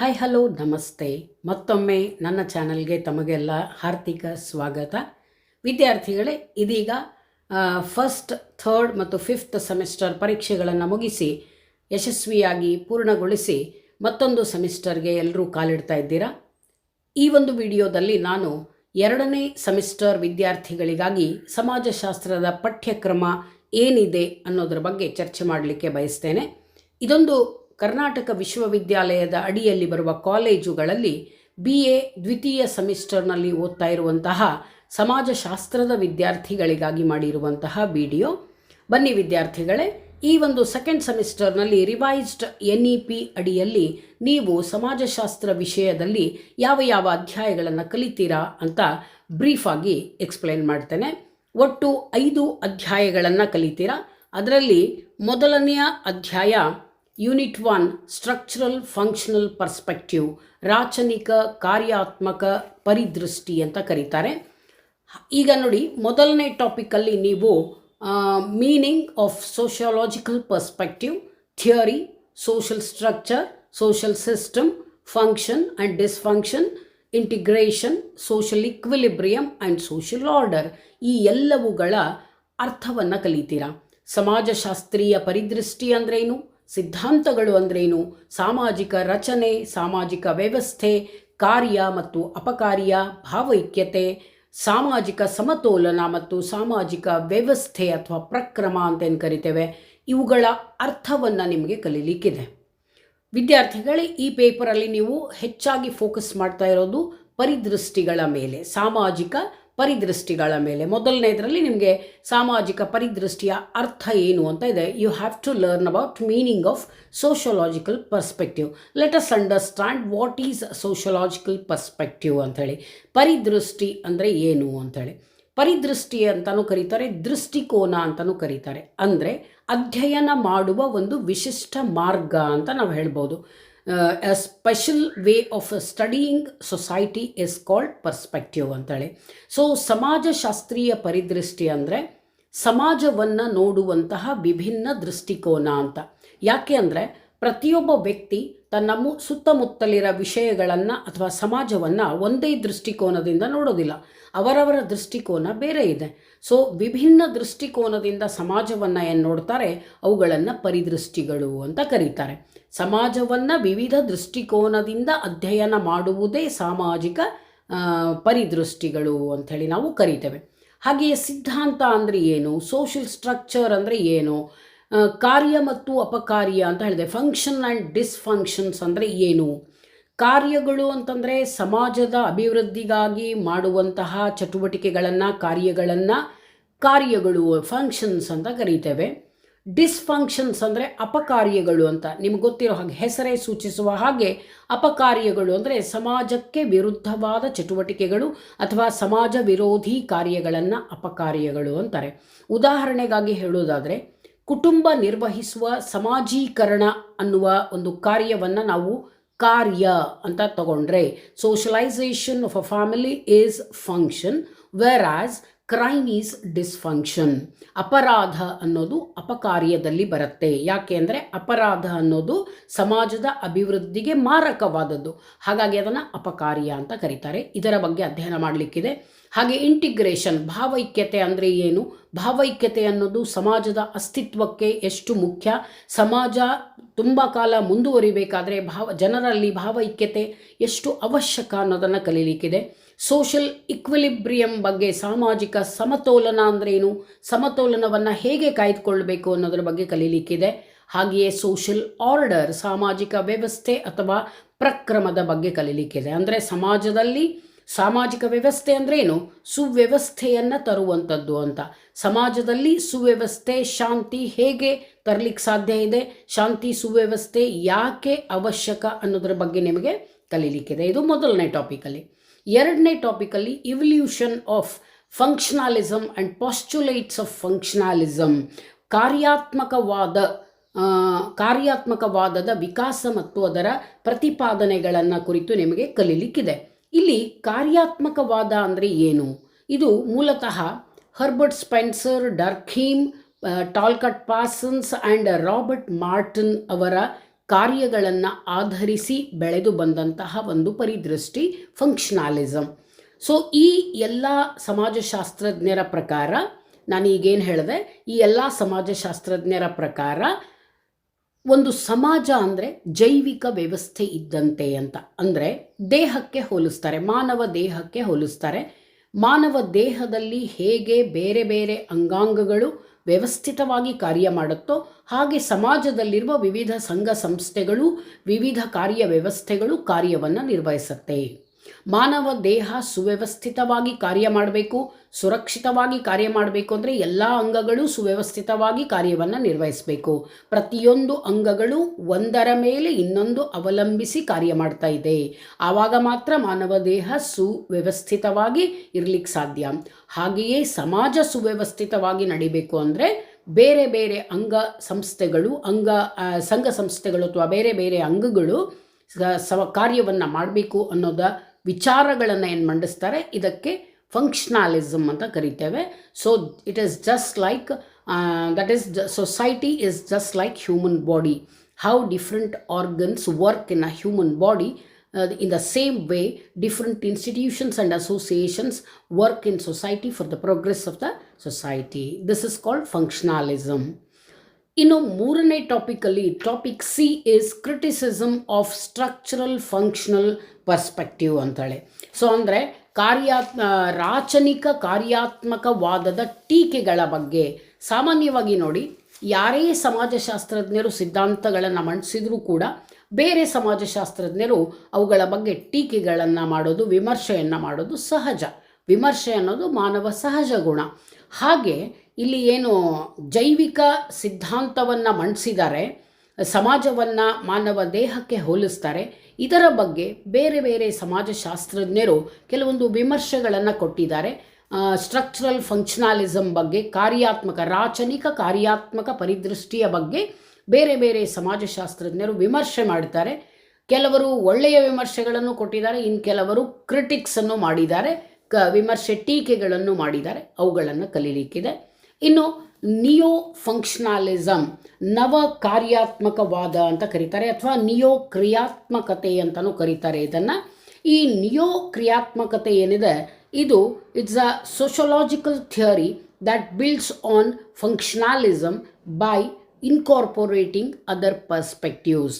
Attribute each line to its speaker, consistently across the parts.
Speaker 1: Hi hello ನಮಸ್ತೆ. ಮತ್ತೊಮ್ಮೆ ನನ್ನ ಚಾನಲ್ಗೆ ತಮಗೆಲ್ಲ ಹಾರ್ದಿಕ ಸ್ವಾಗತ. ವಿದ್ಯಾರ್ಥಿಗಳೇ, ಇದೀಗ ಫಸ್ಟ್ ಥರ್ಡ್ ಮತ್ತು ಫಿಫ್ತ್ ಸೆಮಿಸ್ಟರ್ ಪರೀಕ್ಷೆಗಳನ್ನು ಮುಗಿಸಿ, ಯಶಸ್ವಿಯಾಗಿ ಪೂರ್ಣಗೊಳಿಸಿ, ಮತ್ತೊಂದು ಸೆಮಿಸ್ಟರ್ಗೆ ಎಲ್ಲರೂ ಕಾಲಿಡ್ತಾ ಇದ್ದೀರಾ? ಈ ಒಂದು ವಿಡಿಯೋದಲ್ಲಿ ನಾನು ಎರಡನೇ ಸೆಮಿಸ್ಟರ್ ವಿದ್ಯಾರ್ಥಿಗಳಿಗಾಗಿ ಸಮಾಜಶಾಸ್ತ್ರದ ಪಠ್ಯಕ್ರಮ ಏನಿದೆ ಅನ್ನೋದ್ರ ಬಗ್ಗೆ ಚರ್ಚೆ ಮಾಡಲಿಕ್ಕೆ ಬಯಸ್ತೇನೆ. ಇದೊಂದು ಕರ್ನಾಟಕ ವಿಶ್ವವಿದ್ಯಾಲಯದ ಅಡಿಯಲ್ಲಿ ಬರುವ ಕಾಲೇಜುಗಳಲ್ಲಿ ಬಿ ಎ ದ್ವಿತೀಯ ಸೆಮಿಸ್ಟರ್ನಲ್ಲಿ ಓದ್ತಾ ಇರುವಂತಹ ಸಮಾಜಶಾಸ್ತ್ರದ ವಿದ್ಯಾರ್ಥಿಗಳಿಗಾಗಿ ಮಾಡಿರುವಂತಹ ವಿಡಿಯೋ. ಬನ್ನಿ ವಿದ್ಯಾರ್ಥಿಗಳೇ, ಈ ಒಂದು ಸೆಕೆಂಡ್ ಸೆಮಿಸ್ಟರ್ನಲ್ಲಿ ರಿವೈಸ್ಡ್ ಎನ್ ಇ ಪಿ ಅಡಿಯಲ್ಲಿ ನೀವು ಸಮಾಜಶಾಸ್ತ್ರ ವಿಷಯದಲ್ಲಿ ಯಾವ ಯಾವ ಅಧ್ಯಾಯಗಳನ್ನು ಕಲಿತೀರಾ ಅಂತ ಬ್ರೀಫಾಗಿ ಎಕ್ಸ್ಪ್ಲೈನ್ ಮಾಡ್ತೇನೆ. ಒಟ್ಟು ಐದು ಅಧ್ಯಾಯಗಳನ್ನು ಕಲಿತೀರಾ. ಅದರಲ್ಲಿ ಮೊದಲನೆಯ ಅಧ್ಯಾಯ unit one structural functional perspective ರಾಚನಿಕ ಕಾರ್ಯಾತ್ಮಕ ಪರಿದೃಷ್ಟಿ ಅಂತ ಕರೀತಾರೆ. ಈಗ ನೋಡಿ, ಮೊದಲನೇ ಟಾಪಿಕಲ್ಲಿ ನೀವು meaning of sociological perspective theory social structure social system function and dysfunction integration social equilibrium and social order ಈ ಎಲ್ಲವುಗಳ ಅರ್ಥವನ್ನು ಕಲಿತೀರಾ? ಸಮಾಜಶಾಸ್ತ್ರೀಯ ಪರಿದೃಷ್ಟಿ ಅಂದ್ರೇನು? ಸಿದ್ಧಾಂತಗಳು ಅಂದ್ರೇನು? ಸಾಮಾಜಿಕ ರಚನೆ, ಸಾಮಾಜಿಕ ವ್ಯವಸ್ಥೆ, ಕಾರ್ಯ ಮತ್ತು ಅಪಕಾರ್ಯ, ಭಾವೈಕ್ಯತೆ, ಸಾಮಾಜಿಕ ಸಮತೋಲನ ಮತ್ತು ಸಾಮಾಜಿಕ ವ್ಯವಸ್ಥೆ ಅಥವಾ ಪ್ರಕ್ರಮ ಅಂತೇನು ಕರಿತೇವೆ. ಇವುಗಳ ಅರ್ಥವನ್ನು ನಿಮಗೆ ಕಲೀಲಿಕ್ಕಿದೆ. ವಿದ್ಯಾರ್ಥಿಗಳೇ, ಈ ಪೇಪರಲ್ಲಿ ನೀವು ಹೆಚ್ಚಾಗಿ ಫೋಕಸ್ ಮಾಡ್ತಾ ಇರೋದು ಪರಿದೃಷ್ಟಿಗಳ ಮೇಲೆ, ಸಾಮಾಜಿಕ ಪರಿದೃಷ್ಟಿಗಳ ಮೇಲೆ. ಮೊದಲನೇದರಲ್ಲಿ ನಿಮಗೆ ಸಾಮಾಜಿಕ ಪರಿದೃಷ್ಟಿಯ ಅರ್ಥ ಏನು ಅಂತ ಇದೆ. You have to learn about meaning of sociological perspective let us understand what is sociological perspective ಅಂಥೇಳಿ. ಪರಿದೃಷ್ಟಿ ಅಂದರೆ ಏನು ಅಂಥೇಳಿ. ಪರಿದೃಷ್ಟಿ ಅಂತಲೂ ಕರೀತಾರೆ, ದೃಷ್ಟಿಕೋನ ಅಂತಲೂ ಕರೀತಾರೆ. ಅಂದರೆ ಅಧ್ಯಯನ ಮಾಡುವ ಒಂದು ವಿಶಿಷ್ಟ ಮಾರ್ಗ ಅಂತ ನಾವು ಹೇಳ್ಬೋದು. A special way of studying society is called perspective ಅಂತೇಳಿ. ಸೊ ಸಮಾಜಶಾಸ್ತ್ರೀಯ ಪರಿದೃಷ್ಟಿ ಅಂದರೆ ಸಮಾಜವನ್ನು ನೋಡುವಂತಹ ವಿಭಿನ್ನ ದೃಷ್ಟಿಕೋನ ಅಂತ. ಯಾಕೆ ಅಂದರೆ ಪ್ರತಿಯೊಬ್ಬ ವ್ಯಕ್ತಿ ತನ್ನ ಸುತ್ತಮುತ್ತಲಿರೋ ವಿಷಯಗಳನ್ನು ಅಥವಾ ಸಮಾಜವನ್ನು ಒಂದೇ ದೃಷ್ಟಿಕೋನದಿಂದ ನೋಡೋದಿಲ್ಲ. ಅವರವರ ದೃಷ್ಟಿಕೋನ ಬೇರೆ ಇದೆ. ಸೊ ವಿಭಿನ್ನ ದೃಷ್ಟಿಕೋನದಿಂದ ಸಮಾಜವನ್ನು ಏನು ನೋಡ್ತಾರೆ? ಅವುಗಳನ್ನು ಪರಿದೃಷ್ಟಿಗಳು ಅಂತ ಕರೀತಾರೆ. ಸಮಾಜವನ್ನು ವಿವಿಧ ದೃಷ್ಟಿಕೋನದಿಂದ ಅಧ್ಯಯನ ಮಾಡುವುದೇ ಸಾಮಾಜಿಕ ಪರಿದೃಷ್ಟಿಗಳು ಅಂಥೇಳಿ ನಾವು ಕರಿತೇವೆ. ಹಾಗೆಯೇ ಸಿದ್ಧಾಂತ ಅಂದರೆ ಏನು? ಸೋಷಿಯಲ್ ಸ್ಟ್ರಕ್ಚರ್ ಅಂದರೆ ಏನು? ಕಾರ್ಯ ಮತ್ತು ಅಪಕಾರ್ಯ ಅಂತ ಹೇಳಿದೆ. ಫಂಕ್ಷನ್ ಆ್ಯಂಡ್ ಡಿಸ್ಫಂಕ್ಷನ್ಸ್ ಅಂದರೆ ಏನು? ಕಾರ್ಯಗಳು ಅಂತಂದರೆ ಸಮಾಜದ ಅಭಿವೃದ್ಧಿಗಾಗಿ ಮಾಡುವಂತಹ ಚಟುವಟಿಕೆಗಳನ್ನು, ಕಾರ್ಯಗಳನ್ನು, ಕಾರ್ಯಗಳು ಫಂಕ್ಷನ್ಸ್ ಅಂತ ಕರೀತೇವೆ. ಡಿಸ್ಫಂಕ್ಷನ್ಸ್ ಅಂದರೆ ಅಪಕಾರ್ಯಗಳು ಅಂತ. ನಿಮ್ಗೆ ಗೊತ್ತಿರೋ ಹಾಗೆ ಹೆಸರೇ ಸೂಚಿಸುವ ಹಾಗೆ ಅಪಕಾರ್ಯಗಳು ಅಂದರೆ ಸಮಾಜಕ್ಕೆ ವಿರುದ್ಧವಾದ ಚಟುವಟಿಕೆಗಳು ಅಥವಾ ಸಮಾಜ ವಿರೋಧಿ ಕಾರ್ಯಗಳನ್ನು ಅಪಕಾರ್ಯಗಳು ಅಂತಾರೆ. ಉದಾಹರಣೆಗಾಗಿ ಹೇಳೋದಾದರೆ ಕುಟುಂಬ ನಿರ್ವಹಿಸುವ ಸಮಾಜೀಕರಣ ಅನ್ನುವ ಒಂದು ಕಾರ್ಯವನ್ನು ನಾವು ಕಾರ್ಯ ಅಂತ ತಗೊಂಡ್ರೆ socialisation of a family is function whereas crime is dysfunction ಅಪರಾಧ ಅನ್ನೋದು ಅಪಕಾರ್ಯದಲ್ಲಿ ಬರುತ್ತೆ. ಯಾಕೆ ಅಂದರೆ ಅಪರಾಧ ಅನ್ನೋದು ಸಮಾಜದ ಅಭಿವೃದ್ಧಿಗೆ ಮಾರಕವಾದದ್ದು. ಹಾಗಾಗಿ ಅದನ್ನು ಅಪಕಾರ್ಯ ಅಂತ ಕರೀತಾರೆ. ಇದರ ಬಗ್ಗೆ ಅಧ್ಯಯನ ಮಾಡಲಿಕ್ಕಿದೆ. ಹಾಗೆ ಇಂಟಿಗ್ರೇಷನ್, ಭಾವೈಕ್ಯತೆ ಅಂದರೆ ಏನು? ಭಾವೈಕ್ಯತೆ ಅನ್ನೋದು ಸಮಾಜದ ಅಸ್ತಿತ್ವಕ್ಕೆ ಎಷ್ಟು ಮುಖ್ಯ? ಸಮಾಜ ತುಂಬ ಕಾಲ ಮುಂದುವರಿಬೇಕಾದರೆ ಭಾವ, ಜನರಲ್ಲಿ ಭಾವೈಕ್ಯತೆ ಎಷ್ಟು ಅವಶ್ಯಕ ಅನ್ನೋದನ್ನು ಕಲೀಲಿಕ್ಕಿದೆ. ಸೋಷಲ್ ಇಕ್ವಿಲಿಬ್ರಿಯಂ ಬಗ್ಗೆ ಸಾಮಾಜಿಕ ಸಮತೋಲನ ಅಂದ್ರೇನು ಸಮತೋಲನವನ್ನು ಹೇಗೆ ಕಾಯ್ದುಕೊಳ್ಬೇಕು ಅನ್ನೋದ್ರ ಬಗ್ಗೆ ಕಲೀಲಿಕ್ಕಿದೆ ಹಾಗೆಯೇ ಸೋಷಲ್ ಆರ್ಡರ್, ಸಾಮಾಜಿಕ ವ್ಯವಸ್ಥೆ ಅಥವಾ ಪ್ರಕ್ರಮದ ಬಗ್ಗೆ ಕಲೀಲಿಕ್ಕಿದೆ ಅಂದರೆ ಸಮಾಜದಲ್ಲಿ ಸಾಮಾಜಿಕ ವ್ಯವಸ್ಥೆ ಅಂದ್ರೇನು ಸುವ್ಯವಸ್ಥೆಯನ್ನು ತರುವಂಥದ್ದು ಅಂತ. ಸಮಾಜದಲ್ಲಿ ಸುವ್ಯವಸ್ಥೆ, ಶಾಂತಿ ಹೇಗೆ ತರಲಿಕ್ಕೆ ಸಾಧ್ಯ ಇದೆ? ಶಾಂತಿ, ಸುವ್ಯವಸ್ಥೆ ಯಾಕೆ ಅವಶ್ಯಕ ಅನ್ನೋದ್ರ ಬಗ್ಗೆ ನಿಮಗೆ ಕಲೀಲಿಕ್ಕಿದೆ ಇದು. ಮೊದಲನೇ ಟಾಪಿಕಲ್ಲಿ ಎರಡನೇ ಟಾಪಿಕಲ್ಲಿ evolution of functionalism and postulates of functionalism ಕಾರ್ಯಾತ್ಮಕವಾದ ಕಾರ್ಯಾತ್ಮಕವಾದದ ವಿಕಾಸ ಮತ್ತು ಅದರ ಪ್ರತಿಪಾದನೆಗಳನ್ನು ಕುರಿತು ನಿಮಗೆ ಕಲೀಲಿಕ್ಕಿದೆ. ಇಲ್ಲಿ ಕಾರ್ಯಾತ್ಮಕವಾದ ಅಂದರೆ ಏನು? ಇದು ಮೂಲತಃ Herbert Spencer, Durkheim Talcott Parsons and Robert Merton ಅವರ ಕಾರ್ಯಗಳನ್ನು ಆಧರಿಸಿ ಬೆಳೆದು ಬಂದಂತಹ ಒಂದು ಪರಿದೃಷ್ಟಿ ಫಂಕ್ಷನಾಲಿಸಮ್ ಸೊ ಈ ಎಲ್ಲ ಸಮಾಜಶಾಸ್ತ್ರಜ್ಞರ ಪ್ರಕಾರ, ನಾನು ಈಗೇನು ಹೇಳಿದೆ, ಈ ಎಲ್ಲ ಸಮಾಜಶಾಸ್ತ್ರಜ್ಞರ ಪ್ರಕಾರ ಒಂದು ಸಮಾಜ ಅಂದರೆ ಜೈವಿಕ ವ್ಯವಸ್ಥೆ ಇದ್ದಂತೆ ಅಂತ. ಅಂದರೆ ದೇಹಕ್ಕೆ ಹೋಲಿಸ್ತಾರೆ, ಮಾನವ ದೇಹಕ್ಕೆ ಹೋಲಿಸ್ತಾರೆ. ಮಾನವ ದೇಹದಲ್ಲಿ ಹೇಗೆ ಬೇರೆ ಬೇರೆ ಅಂಗಾಂಗಗಳು ವ್ಯವಸ್ಥಿತವಾಗಿ ಕಾರ್ಯ ಮಾಡುತ್ತೋ ಹಾಗೆ ಸಮಾಜದಲ್ಲಿರುವ ವಿವಿಧ ಸಂಘ ಸಂಸ್ಥೆಗಳು ವಿವಿಧ ಕಾರ್ಯ ವ್ಯವಸ್ಥೆಗಳು ಕಾರ್ಯವನ್ನು ನಿರ್ವಹಿಸುತ್ತೆ. ಮಾನವ ದೇಹ ಸುವ್ಯವಸ್ಥಿತವಾಗಿ ಕಾರ್ಯ ಮಾಡಬೇಕು, ಸುರಕ್ಷಿತವಾಗಿ ಕಾರ್ಯ ಮಾಡಬೇಕು ಅಂದರೆ ಎಲ್ಲ ಅಂಗಗಳು ಸುವ್ಯವಸ್ಥಿತವಾಗಿ ಕಾರ್ಯವನ್ನು ನಿರ್ವಹಿಸಬೇಕು. ಪ್ರತಿಯೊಂದು ಅಂಗಗಳು ಒಂದರ ಮೇಲೆ ಇನ್ನೊಂದು ಅವಲಂಬಿಸಿ ಕಾರ್ಯ ಮಾಡ್ತಾ ಇದೆ. ಆವಾಗ ಮಾತ್ರ ಮಾನವ ದೇಹ ಸುವ್ಯವಸ್ಥಿತವಾಗಿ ಇರಲಿಕ್ಕೆ ಸಾಧ್ಯ. ಹಾಗೆಯೇ ಸಮಾಜ ಸುವ್ಯವಸ್ಥಿತವಾಗಿ ನಡಿಬೇಕು ಅಂದರೆ ಬೇರೆ ಬೇರೆ ಅಂಗ ಸಂಸ್ಥೆಗಳು, ಅಂಗ ಸಂಘ ಸಂಸ್ಥೆಗಳು ಅಥವಾ ಬೇರೆ ಬೇರೆ ಅಂಗಗಳು ಸ- ಕಾರ್ಯವನ್ನು ಮಾಡಬೇಕು ಅನ್ನೋದ ವಿಚಾರಗಳನ್ನು ಏನು ಮಂಡಿಸ್ತಾರೆ ಇದಕ್ಕೆ ಫಂಕ್ಷನಾಲಿಸಮ್ ಅಂತ ಕರಿತೇವೆ so it is just like that is society is just like human body how different organs work in a human body in the same way different institutions and associations work in society for the progress of the society this is called functionalism ಇನ್ನು ಮೂರನೇ ಟಾಪಿಕಲ್ಲಿ topic C is criticism of structural functional perspective ಅಂತೇಳಿ. So ಅಂದರೆ ಕಾರ್ಯಾತ್ ಆ, ರಾಚನಿಕ ಕಾರ್ಯಾತ್ಮಕವಾದದ ಟೀಕೆಗಳ ಬಗ್ಗೆ ಸಾಮಾನ್ಯವಾಗಿ ನೋಡಿ ಯಾರೇ ಸಮಾಜಶಾಸ್ತ್ರಜ್ಞರು ಸಿದ್ಧಾಂತಗಳನ್ನು ಮಂಡಿಸಿದರೂ ಕೂಡ ಬೇರೆ ಸಮಾಜಶಾಸ್ತ್ರಜ್ಞರು ಅವುಗಳ ಬಗ್ಗೆ ಟೀಕೆಗಳನ್ನು ಮಾಡೋದು ವಿಮರ್ಶೆಯನ್ನು ಮಾಡೋದು ಸಹಜ. ವಿಮರ್ಶೆ ಅನ್ನೋದು ಮಾನವ ಸಹಜ ಗುಣ. ಹಾಗೆ ಇಲ್ಲಿ ಏನು ಜೈವಿಕ ಸಿದ್ಧಾಂತವನ್ನು ಮಂಡಿಸಿದ್ದಾರೆ ಸಮಾಜವನ್ನು ಮಾನವ ದೇಹಕ್ಕೆ ಹೋಲಿಸ್ತಾರೆ, ಇದರ ಬಗ್ಗೆ ಬೇರೆ ಬೇರೆ ಸಮಾಜಶಾಸ್ತ್ರಜ್ಞರು ಕೆಲವೊಂದು ವಿಮರ್ಶೆಗಳನ್ನು ಕೊಟ್ಟಿದ್ದಾರೆ. ಸ್ಟ್ರಕ್ಚರಲ್ ಫಂಕ್ಷನಾಲಿಸಮ್ ಬಗ್ಗೆ, ಕಾರ್ಯಾತ್ಮಕ, ರಾಚನಿಕ ಕಾರ್ಯಾತ್ಮಕ ಪರಿದೃಷ್ಟಿಯ ಬಗ್ಗೆ ಬೇರೆ ಬೇರೆ ಸಮಾಜಶಾಸ್ತ್ರಜ್ಞರು ವಿಮರ್ಶೆ ಮಾಡ್ತಾರೆ. ಕೆಲವರು ಒಳ್ಳೆಯ ವಿಮರ್ಶೆಗಳನ್ನು ಕೊಟ್ಟಿದ್ದಾರೆ ಇನ್ನು ಕೆಲವರು ಕ್ರಿಟಿಕ್ಸನ್ನು ಮಾಡಿದ್ದಾರೆ, ಕ, ವಿಮರ್ಶೆ ಟೀಕೆಗಳನ್ನು ಮಾಡಿದ್ದಾರೆ, ಅವುಗಳನ್ನು ಕಲೀಲಿಕ್ಕಿದೆ. ಇನ್ನು ನಿಯೋ ಫಂಕ್ಷನಾಲಿಸಮ್ ನವ ಕಾರ್ಯಾತ್ಮಕವಾದ ಅಂತ ಕರೀತಾರೆ ಅಥವಾ ನಿಯೋ ಕ್ರಿಯಾತ್ಮಕತೆ ಅಂತಲೂ ಕರೀತಾರೆ ಇದನ್ನು ಈ ನಿಯೋ ಕ್ರಿಯಾತ್ಮಕತೆ ಏನಿದೆ ಇದು it's a sociological theory that builds on functionalism by incorporating other perspectives.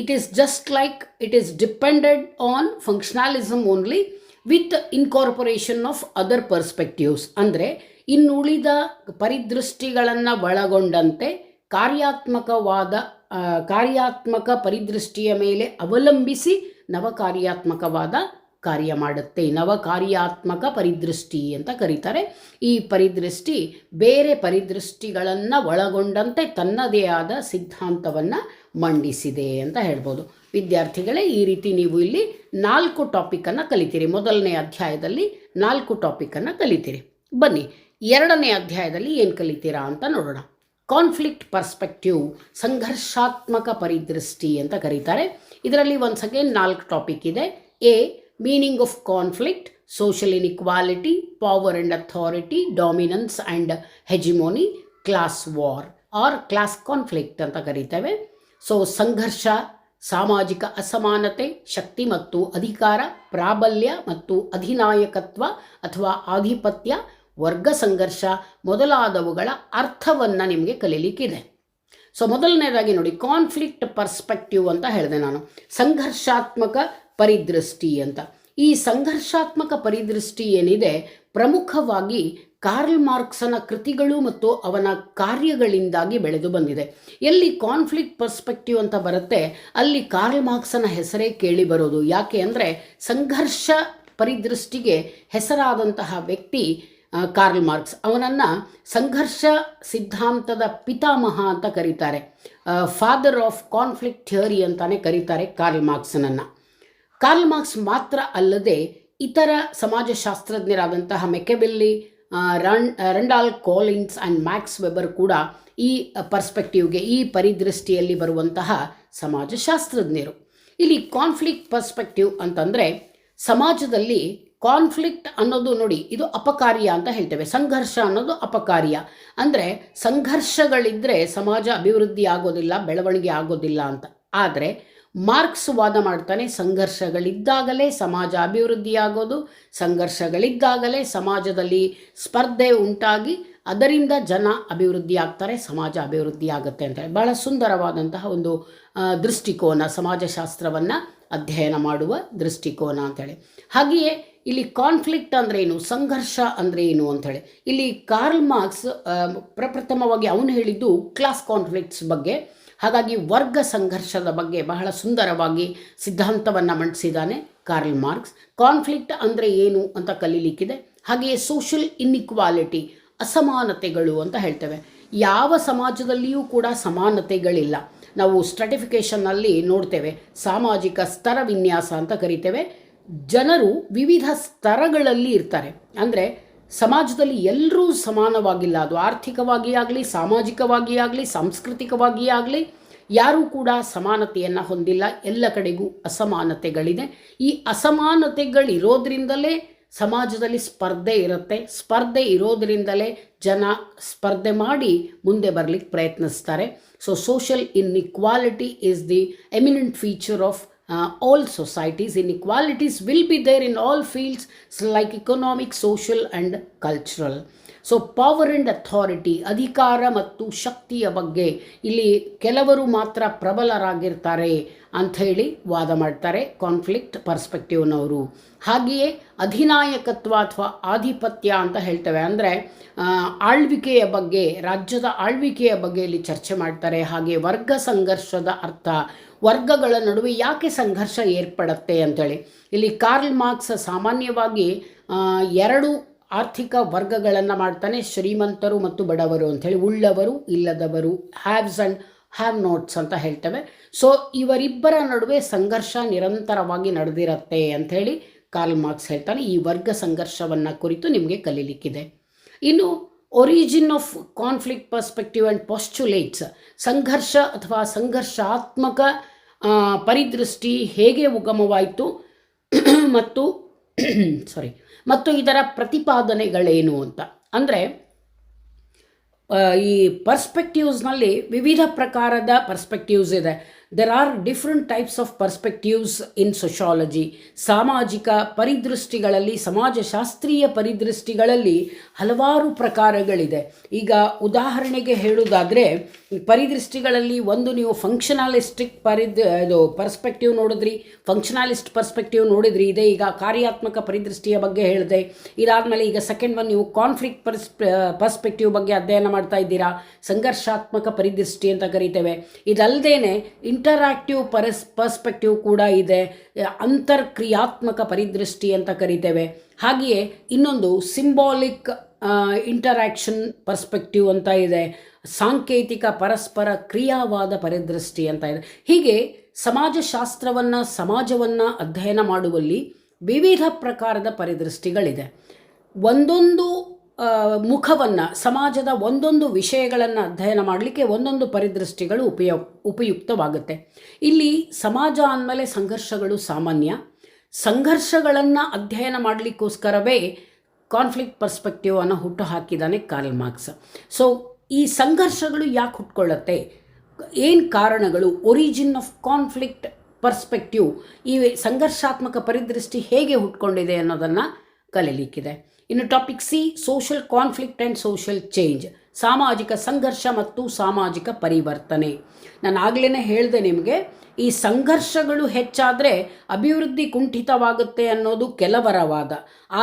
Speaker 1: It is just like it is dependent on functionalism only with incorporation of other perspectives. ಅಂದರೆ ಇನ್ನುಳಿದ ಪರಿದೃಷ್ಟಿಗಳನ್ನು ಒಳಗೊಂಡಂತೆ ಕಾರ್ಯಾತ್ಮಕವಾದ ಕಾರ್ಯಾತ್ಮಕ ಪರಿದೃಷ್ಟಿಯ ಮೇಲೆ ಅವಲಂಬಿಸಿ ನವಕಾರ್ಯಾತ್ಮಕವಾದ ಕಾರ್ಯ ಮಾಡುತ್ತೆ. ನವಕಾರ್ಯಾತ್ಮಕ ಪರಿದೃಷ್ಟಿ ಅಂತ ಕರೀತಾರೆ. ಈ ಪರಿದೃಷ್ಟಿ ಬೇರೆ ಪರಿದೃಷ್ಟಿಗಳನ್ನು ಒಳಗೊಂಡಂತೆ ತನ್ನದೇ ಆದ ಸಿದ್ಧಾಂತವನ್ನು ಮಂಡಿಸಿದೆ ಅಂತ ಹೇಳ್ಬೋದು. ವಿದ್ಯಾರ್ಥಿಗಳೇ, ಈ ರೀತಿ ನೀವು ಇಲ್ಲಿ ನಾಲ್ಕು ಟಾಪಿಕನ್ನು ಕಲಿತೀರಿ. ಮೊದಲನೇ ಅಧ್ಯಾಯದಲ್ಲಿ ನಾಲ್ಕು ಟಾಪಿಕನ್ನು ಕಲಿತೀರಿ. ಬನ್ನಿ. ಎರಡನೇ ಅಧ್ಯಾಯದಲ್ಲಿ ಏನು ಕಲಿತೀರಾ ಅಂತ ನೋಡೋಣ. ಕಾನ್ಫ್ಲಿಕ್ಟ್ ಪರ್ಸ್ಪೆಕ್ಟಿವ್ ಸಂಘರ್ಷಾತ್ಮಕ ಪರಿದೃಷ್ಟಿ ಅಂತ ಕರೀತಾರೆ. ಇದರಲ್ಲಿ ಒನ್ಸ್ ಅಗೇನ್ ನಾಲ್ಕು ಟಾಪಿಕ್ ಇದೆ. A meaning of conflict social inequality power and authority dominance and hegemony class war or class conflict ಅಂತ ಕರೀತೇವೆ. ಸೊ ಸಂಘರ್ಷ, ಸಾಮಾಜಿಕ ಅಸಮಾನತೆ, ಶಕ್ತಿ ಮತ್ತು ಅಧಿಕಾರ, ಪ್ರಾಬಲ್ಯ ಮತ್ತು ಅಧಿನಾಯಕತ್ವ ಅಥವಾ ಆಧಿಪತ್ಯ ವರ್ಗ ಸಂಘರ್ಷ ಮೊದಲಾದವುಗಳ ಅರ್ಥವನ್ನು ನಿಮಗೆ ಕಲೀಲಿಕ್ಕಿದೆ. ಸೊ ಮೊದಲನೇದಾಗಿ ನೋಡಿ ಕಾನ್ಫ್ಲಿಕ್ಟ್ ಪರ್ಸ್ಪೆಕ್ಟಿವ್ ಅಂತ ಹೇಳಿದೆ ನಾನು. ಸಂಘರ್ಷಾತ್ಮಕ ಪರಿದೃಷ್ಟಿ ಅಂತ. ಈ ಸಂಘರ್ಷಾತ್ಮಕ ಪರಿದೃಷ್ಟಿ ಏನಿದೆ, ಪ್ರಮುಖವಾಗಿ ಕಾರ್ಲ್ ಮಾರ್ಕ್ಸನ ಕೃತಿಗಳು ಮತ್ತು ಅವನ ಕಾರ್ಯಗಳಿಂದಾಗಿ ಬೆಳೆದು ಬಂದಿದೆ. ಎಲ್ಲಿ ಕಾನ್ಫ್ಲಿಕ್ಟ್ ಪರ್ಸ್ಪೆಕ್ಟಿವ್ ಅಂತ ಬರುತ್ತೆ, ಅಲ್ಲಿ ಕಾರ್ಲ್ ಮಾರ್ಕ್ಸನ ಹೆಸರೇ ಕೇಳಿ ಬರೋದು. ಯಾಕೆ ಅಂದರೆ, ಸಂಘರ್ಷ ಪರಿದೃಷ್ಟಿಗೆ ಹೆಸರಾದಂತಹ ವ್ಯಕ್ತಿ ಕಾರ್ಲ್ ಮಾರ್ಕ್ಸ್. ಅವನನ್ನು ಸಂಘರ್ಷ ಸಿದ್ಧಾಂತದ ಪಿತಾಮಹ ಅಂತ ಕರೀತಾರೆ. ಫಾದರ್ ಆಫ್ ಕಾನ್ಫ್ಲಿಕ್ಟ್ ಥಿಯರಿ ಅಂತಾನೆ ಕರೀತಾರೆ ಕಾರ್ಲ್ ಮಾರ್ಕ್ಸ್ನನ್ನು. ಕಾರ್ಲ್ ಮಾರ್ಕ್ಸ್ ಮಾತ್ರ ಅಲ್ಲದೆ ಇತರ ಸಮಾಜಶಾಸ್ತ್ರಜ್ಞರಾದಂತಹ Machiavelli run, Randall Collins and Max Weber ಕೂಡ ಈ ಪರ್ಸ್ಪೆಕ್ಟಿವ್ಗೆ, ಈ ಪರಿದೃಷ್ಟಿಯಲ್ಲಿ ಬರುವಂತಹ ಸಮಾಜಶಾಸ್ತ್ರಜ್ಞರು. ಇಲ್ಲಿ ಕಾನ್ಫ್ಲಿಕ್ಟ್ ಪರ್ಸ್ಪೆಕ್ಟಿವ್ ಅಂತಂದರೆ ಸಮಾಜದಲ್ಲಿ ಕಾನ್ಫ್ಲಿಕ್ಟ್ ಅನ್ನೋದು ನೋಡಿ, ಇದು ಅಪಕಾರ್ಯ ಅಂತ ಹೇಳ್ತೇವೆ. ಸಂಘರ್ಷ ಅನ್ನೋದು ಅಪಕಾರ್ಯ. ಅಂದರೆ ಸಂಘರ್ಷಗಳಿದ್ದರೆ ಸಮಾಜ ಅಭಿವೃದ್ಧಿ ಆಗೋದಿಲ್ಲ, ಬೆಳವಣಿಗೆ ಆಗೋದಿಲ್ಲ ಅಂತ. ಆದರೆ ಮಾರ್ಕ್ಸ್ ವಾದ ಮಾಡ್ತಾನೆ, ಸಂಘರ್ಷಗಳಿದ್ದಾಗಲೇ ಸಮಾಜ ಅಭಿವೃದ್ಧಿಯಾಗೋದು ಸಂಘರ್ಷಗಳಿದ್ದಾಗಲೇ ಸಮಾಜದಲ್ಲಿ ಸ್ಪರ್ಧೆ ಉಂಟಾಗಿ ಅದರಿಂದ ಜನ ಅಭಿವೃದ್ಧಿ ಆಗ್ತಾರೆ, ಸಮಾಜ ಅಭಿವೃದ್ಧಿ ಆಗುತ್ತೆ ಅಂತ ಬಹಳ ಸುಂದರವಾದಂತಹ ಒಂದು ದೃಷ್ಟಿಕೋನ, ಸಮಾಜಶಾಸ್ತ್ರವನ್ನು ಅಧ್ಯಯನ ಮಾಡುವ ದೃಷ್ಟಿಕೋನ ಅಂತೇಳಿ ಹಾಗೆಯೇ ಇಲ್ಲಿ ಕಾನ್ಫ್ಲಿಕ್ಟ್ ಅಂದರೆ ಏನು? ಸಂಘರ್ಷ ಅಂದರೆ ಏನು ಅಂಥೇಳಿ ಇಲ್ಲಿ ಕಾರ್ಲ್ ಮಾರ್ಕ್ಸ್ ಪ್ರಪ್ರಥಮವಾಗಿ ಅವನು ಹೇಳಿದ್ದು ಕ್ಲಾಸ್ ಕಾನ್ಫ್ಲಿಕ್ಟ್ಸ್ ಬಗ್ಗೆ. ಹಾಗಾಗಿ ವರ್ಗ ಸಂಘರ್ಷದ ಬಗ್ಗೆ ಬಹಳ ಸುಂದರವಾಗಿ ಸಿದ್ಧಾಂತವನ್ನು ಮಂಡಿಸಿದ್ದಾನೆ ಕಾರ್ಲ್ ಮಾರ್ಕ್ಸ್ ಕಾನ್ಫ್ಲಿಕ್ಟ್ ಅಂದರೆ ಏನು ಅಂತ ಕಲೀಲಿಕ್ಕಿದೆ. ಹಾಗೆಯೇ ಸೋಷಿಯಲ್ ಇನ್ಇಕ್ವಾಲಿಟಿ ಅಸಮಾನತೆಗಳು ಅಂತ ಹೇಳ್ತೇವೆ. ಯಾವ ಸಮಾಜದಲ್ಲಿಯೂ ಕೂಡ ಸಮಾನತೆಗಳಿಲ್ಲ. ನಾವು ಸ್ಟ್ರಟಿಫಿಕೇಷನ್ನಲ್ಲಿ ನೋಡ್ತೇವೆ. ಸಾಮಾಜಿಕ ಸ್ತರ ವಿನ್ಯಾಸ ಅಂತ ಕರಿತೇವೆ. ಜನರು ವಿವಿಧ ಸ್ತರಗಳಲ್ಲಿ ಇರ್ತಾರೆ. ಅಂದರೆ ಸಮಾಜದಲ್ಲಿ ಎಲ್ಲರೂ ಸಮಾನವಾಗಿಲ್ಲ. ಅದು ಆರ್ಥಿಕವಾಗಿ ಆಗಲಿ, ಸಾಮಾಜಿಕವಾಗಿ ಆಗಲಿ, ಸಾಂಸ್ಕೃತಿಕವಾಗಿ ಆಗಲಿ, ಯಾರೂ ಕೂಡ ಸಮಾನತೆಯನ್ನು ಹೊಂದಿಲ್ಲ. ಎಲ್ಲ ಕಡೆಗೂ ಅಸಮಾನತೆಗಳಿದೆ. ಈ ಅಸಮಾನತೆಗಳಿರೋದ್ರಿಂದಲೇ ಸಮಾಜದಲ್ಲಿ ಸ್ಪರ್ಧೆ ಇರುತ್ತೆ. ಸ್ಪರ್ಧೆ ಇರೋದ್ರಿಂದಲೇ ಜನ ಸ್ಪರ್ಧೆ ಮಾಡಿ ಮುಂದೆ ಬರಲಿಕ್ಕೆ ಪ್ರಯತ್ನಿಸ್ತಾರೆ. So social inequality is the eminent feature of all societies inequalities will be there in all fields like economic social and cultural so power and authority ಅಧಿಕಾರ ಮತ್ತು ಶಕ್ತಿಯ ಬಗ್ಗೆ ಇಲ್ಲಿ ಕೆಲವರು ಮಾತ್ರ ಪ್ರಬಲರಾಗಿರ್ತಾರೆ. ಅಂಥೇಳಿ ವಾದ ಮಾಡ್ತಾರೆ. ಕಾನ್ಫ್ಲಿಕ್ಟ್ ಪರ್ಸ್ಪೆಕ್ಟಿವ್ನವರು ಹಾಗೆಯೇ ಅಧಿನಾಯಕತ್ವ ಅಥವಾ ಆಧಿಪತ್ಯ ಅಂತ ಹೇಳ್ತೇವೆ. ಅಂದರೆ ಆಳ್ವಿಕೆಯ ಬಗ್ಗೆ, ರಾಜ್ಯದ ಆಳ್ವಿಕೆಯ ಬಗ್ಗೆ ಇಲ್ಲಿ ಚರ್ಚೆ ಮಾಡ್ತಾರೆ. ಹಾಗೆ ವರ್ಗ ಸಂಘರ್ಷದ ಅರ್ಥ, ವರ್ಗಗಳ ನಡುವೆ ಯಾಕೆ ಸಂಘರ್ಷ ಏರ್ಪಡುತ್ತೆ ಅಂತೇಳಿ ಇಲ್ಲಿ ಕಾರ್ಲ್ ಮಾರ್ಕ್ಸ್ ಸಾಮಾನ್ಯವಾಗಿ ಎರಡು ಆರ್ಥಿಕ ವರ್ಗಗಳನ್ನು ಮಾಡ್ತಾನೆ. ಶ್ರೀಮಂತರು ಮತ್ತು ಬಡವರು ಅಂಥೇಳಿ. ಉಳ್ಳವರು, ಇಲ್ಲದವರು, ಹ್ಯಾವ್ಸ್ ಆ್ಯಂಡ್ ಹ್ಯಾವ್ ನೋಟ್ಸ್ ಅಂತ ಹೇಳ್ತೇವೆ. ಸೊ ಇವರಿಬ್ಬರ ನಡುವೆ ಸಂಘರ್ಷ ನಿರಂತರವಾಗಿ ನಡೆದಿರತ್ತೆ ಅಂಥೇಳಿ ಕಾರ್ಲ್ ಮಾರ್ಕ್ಸ್ ಹೇಳ್ತಾನೆ. ಈ ವರ್ಗ ಸಂಘರ್ಷವನ್ನು ಕುರಿತು ನಿಮಗೆ ಕಲೀಲಿಕ್ಕಿದೆ. ಇನ್ನು origin of conflict perspective and postulates ಸಂಘರ್ಷ ಅಥವಾ ಸಂಘರ್ಷಾತ್ಮಕ ಪರಿದೃಷ್ಟಿ ಹೇಗೆ ಉಗಮವಾಯಿತು? ಮತ್ತು ಸಾರಿ ಮತ್ತು ಇದರ ಪ್ರತಿಪಾದನೆಗಳೇನು ಅಂತ. ಅಂದರೆ ಈ ಪರ್ಸ್ಪೆಕ್ಟಿವ್ಸ್ನಲ್ಲಿ ವಿವಿಧ ಪ್ರಕಾರದ ಪರ್ಸ್ಪೆಕ್ಟಿವ್ಸ್ ಇದೆ. There are different types of perspectives in sociology ಸಾಮಾಜಿಕ ಪರಿದೃಷ್ಟಿಗಳಲ್ಲಿ, ಸಮಾಜಶಾಸ್ತ್ರೀಯ ಪರಿದೃಷ್ಟಿಗಳಲ್ಲಿ ಹಲವಾರು ಪ್ರಕಾರಗಳಿದೆ. ಈಗ ಉದಾಹರಣೆಗೆ ಹೇಳುವುದಾದರೆ, ಪರಿದೃಷ್ಟಿಗಳಲ್ಲಿ ಒಂದು ನೀವು ಫಂಕ್ಷನಾಲಿಸ್ಟಿಕ್ ಪರಿದ್, ಇದು ಪರ್ಸ್ಪೆಕ್ಟಿವ್ ನೋಡಿದ್ರಿ ಫಂಕ್ಷನಾಲಿಸ್ಟ್ ಪರ್ಸ್ಪೆಕ್ಟಿವ್ ನೋಡಿದ್ರಿ, ಇದೆ ಈಗ ಕಾರ್ಯಾತ್ಮಕ ಪರಿದೃಷ್ಟಿಯ ಬಗ್ಗೆ ಹೇಳಿದೆ. ಇದಾದಮೇಲೆ ಈಗ ಸೆಕೆಂಡ್ ಒನ್ ನೀವು ಕಾನ್ಫ್ಲಿಕ್ಟ್ ಪರ್ಸ್ ಪರ್ಸ್ಪೆಕ್ಟಿವ್ ಬಗ್ಗೆ ಅಧ್ಯಯನ ಮಾಡ್ತಾ ಇದ್ದೀರಾ, ಸಂಘರ್ಷಾತ್ಮಕ ಪರಿದೃಷ್ಟಿ ಅಂತ ಕರಿತೇವೆ. ಇದಲ್ಲದೇನೆ ಇಂಟರಾಕ್ಟಿವ್ ಪರಸ್ ಪರ್ಸ್ಪೆಕ್ಟಿವ್ ಕೂಡ ಇದೆ ಅಂತರ್ಕ್ರಿಯಾತ್ಮಕ ಪರಿದೃಷ್ಟಿ ಅಂತ ಕರಿತೇವೆ. ಹಾಗೆಯೇ ಇನ್ನೊಂದು ಸಿಂಬಾಲಿಕ್ ಇಂಟರಾಕ್ಷನ್ ಪರ್ಸ್ಪೆಕ್ಟಿವ್ ಅಂತ ಇದೆ, ಸಾಂಕೇತಿಕ ಪರಸ್ಪರ ಕ್ರಿಯಾವಾದ ಪರಿದೃಷ್ಟಿ ಅಂತ ಇದೆ. ಹೀಗೆ ಸಮಾಜಶಾಸ್ತ್ರವನ್ನು, ಸಮಾಜವನ್ನು ಅಧ್ಯಯನ ಮಾಡುವಲ್ಲಿ ವಿವಿಧ ಪ್ರಕಾರದ ಪರಿದೃಷ್ಟಿಗಳಿದೆ. ಒಂದೊಂದು ಮುಖವನ್ನು, ಸಮಾಜದ ಒಂದೊಂದು ವಿಷಯಗಳನ್ನು ಅಧ್ಯಯನ ಮಾಡಲಿಕ್ಕೆ ಒಂದೊಂದು ಪರಿದೃಷ್ಟಿಗಳು ಉಪಯೋಗ ಉಪಯುಕ್ತವಾಗುತ್ತೆ. ಇಲ್ಲಿ ಸಮಾಜ ಅಂದಮೇಲೆ ಸಂಘರ್ಷಗಳು ಸಾಮಾನ್ಯ. ಸಂಘರ್ಷಗಳನ್ನು ಅಧ್ಯಯನ ಮಾಡಲಿಕ್ಕೋಸ್ಕರವೇ ಕಾನ್ಫ್ಲಿಕ್ಟ್ ಪರ್ಸ್ಪೆಕ್ಟಿವ್ ಅನ್ನು ಹುಟ್ಟು ಹಾಕಿದ್ದಾನೆ ಕಾರ್ಲ್ ಮಾರ್ಕ್ಸ್ ಸೊ ಈ ಸಂಘರ್ಷಗಳು ಯಾಕೆ ಹುಟ್ಕೊಳ್ಳುತ್ತೆ? ಏನು ಕಾರಣಗಳು? ಒರಿಜಿನ್ ಆಫ್ ಕಾನ್ಫ್ಲಿಕ್ಟ್ ಪರ್ಸ್ಪೆಕ್ಟಿವ್ ಈ ಸಂಘರ್ಷಾತ್ಮಕ ಪರಿದೃಷ್ಟಿ ಹೇಗೆ ಹುಟ್ಕೊಂಡಿದೆ ಅನ್ನೋದನ್ನು ಕಲೀಲಿಕ್ಕಿದೆ. ಇನ್ನು topic C social conflict and social change ಸಾಮಾಜಿಕ ಸಂಘರ್ಷ ಮತ್ತು ಸಾಮಾಜಿಕ ಪರಿವರ್ತನೆ. ನಾನು ಆಗಲೇ ಹೇಳಿದೆ ನಿಮಗೆ, ಈ ಸಂಘರ್ಷಗಳು ಹೆಚ್ಚಾದರೆ ಅಭಿವೃದ್ಧಿ ಕುಂಠಿತವಾಗುತ್ತೆ ಅನ್ನೋದು ಕೆಲವರ ವಾದ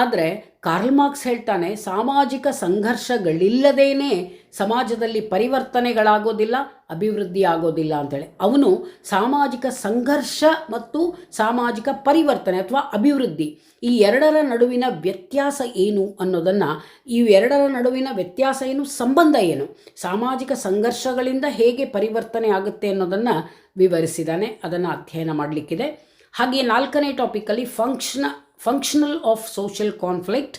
Speaker 1: ಆದರೆ ಕಾರ್ಲ್ ಮಾರ್ಕ್ಸ್ ಹೇಳ್ತಾನೆ, ಸಾಮಾಜಿಕ ಸಂಘರ್ಷಗಳಿಲ್ಲದೇನೆ ಸಮಾಜದಲ್ಲಿ ಪರಿವರ್ತನೆಗಳಾಗೋದಿಲ್ಲ ಅಭಿವೃದ್ಧಿ ಆಗೋದಿಲ್ಲ ಅಂತೇಳಿ. ಅವನು ಸಾಮಾಜಿಕ ಸಂಘರ್ಷ ಮತ್ತು ಸಾಮಾಜಿಕ ಪರಿವರ್ತನೆ ಅಥವಾ ಅಭಿವೃದ್ಧಿ, ಈ ಎರಡರ ನಡುವಿನ ವ್ಯತ್ಯಾಸ ಏನು ಅನ್ನೋದನ್ನು, ಈ ಎರಡರ ನಡುವಿನ ವ್ಯತ್ಯಾಸ ಏನು, ಸಂಬಂಧ ಏನು, ಸಾಮಾಜಿಕ ಸಂಘರ್ಷಗಳಿಂದ ಹೇಗೆ ಪರಿವರ್ತನೆ ಆಗುತ್ತೆ ಅನ್ನೋದನ್ನು ವಿವರಿಸಿದ್ದಾನೆ, ಅದನ್ನು ಅಧ್ಯಯನ ಮಾಡಲಿಕ್ಕಿದೆ. ಹಾಗೆ ನಾಲ್ಕನೇ ಟಾಪಿಕಲ್ಲಿ function functional of social conflict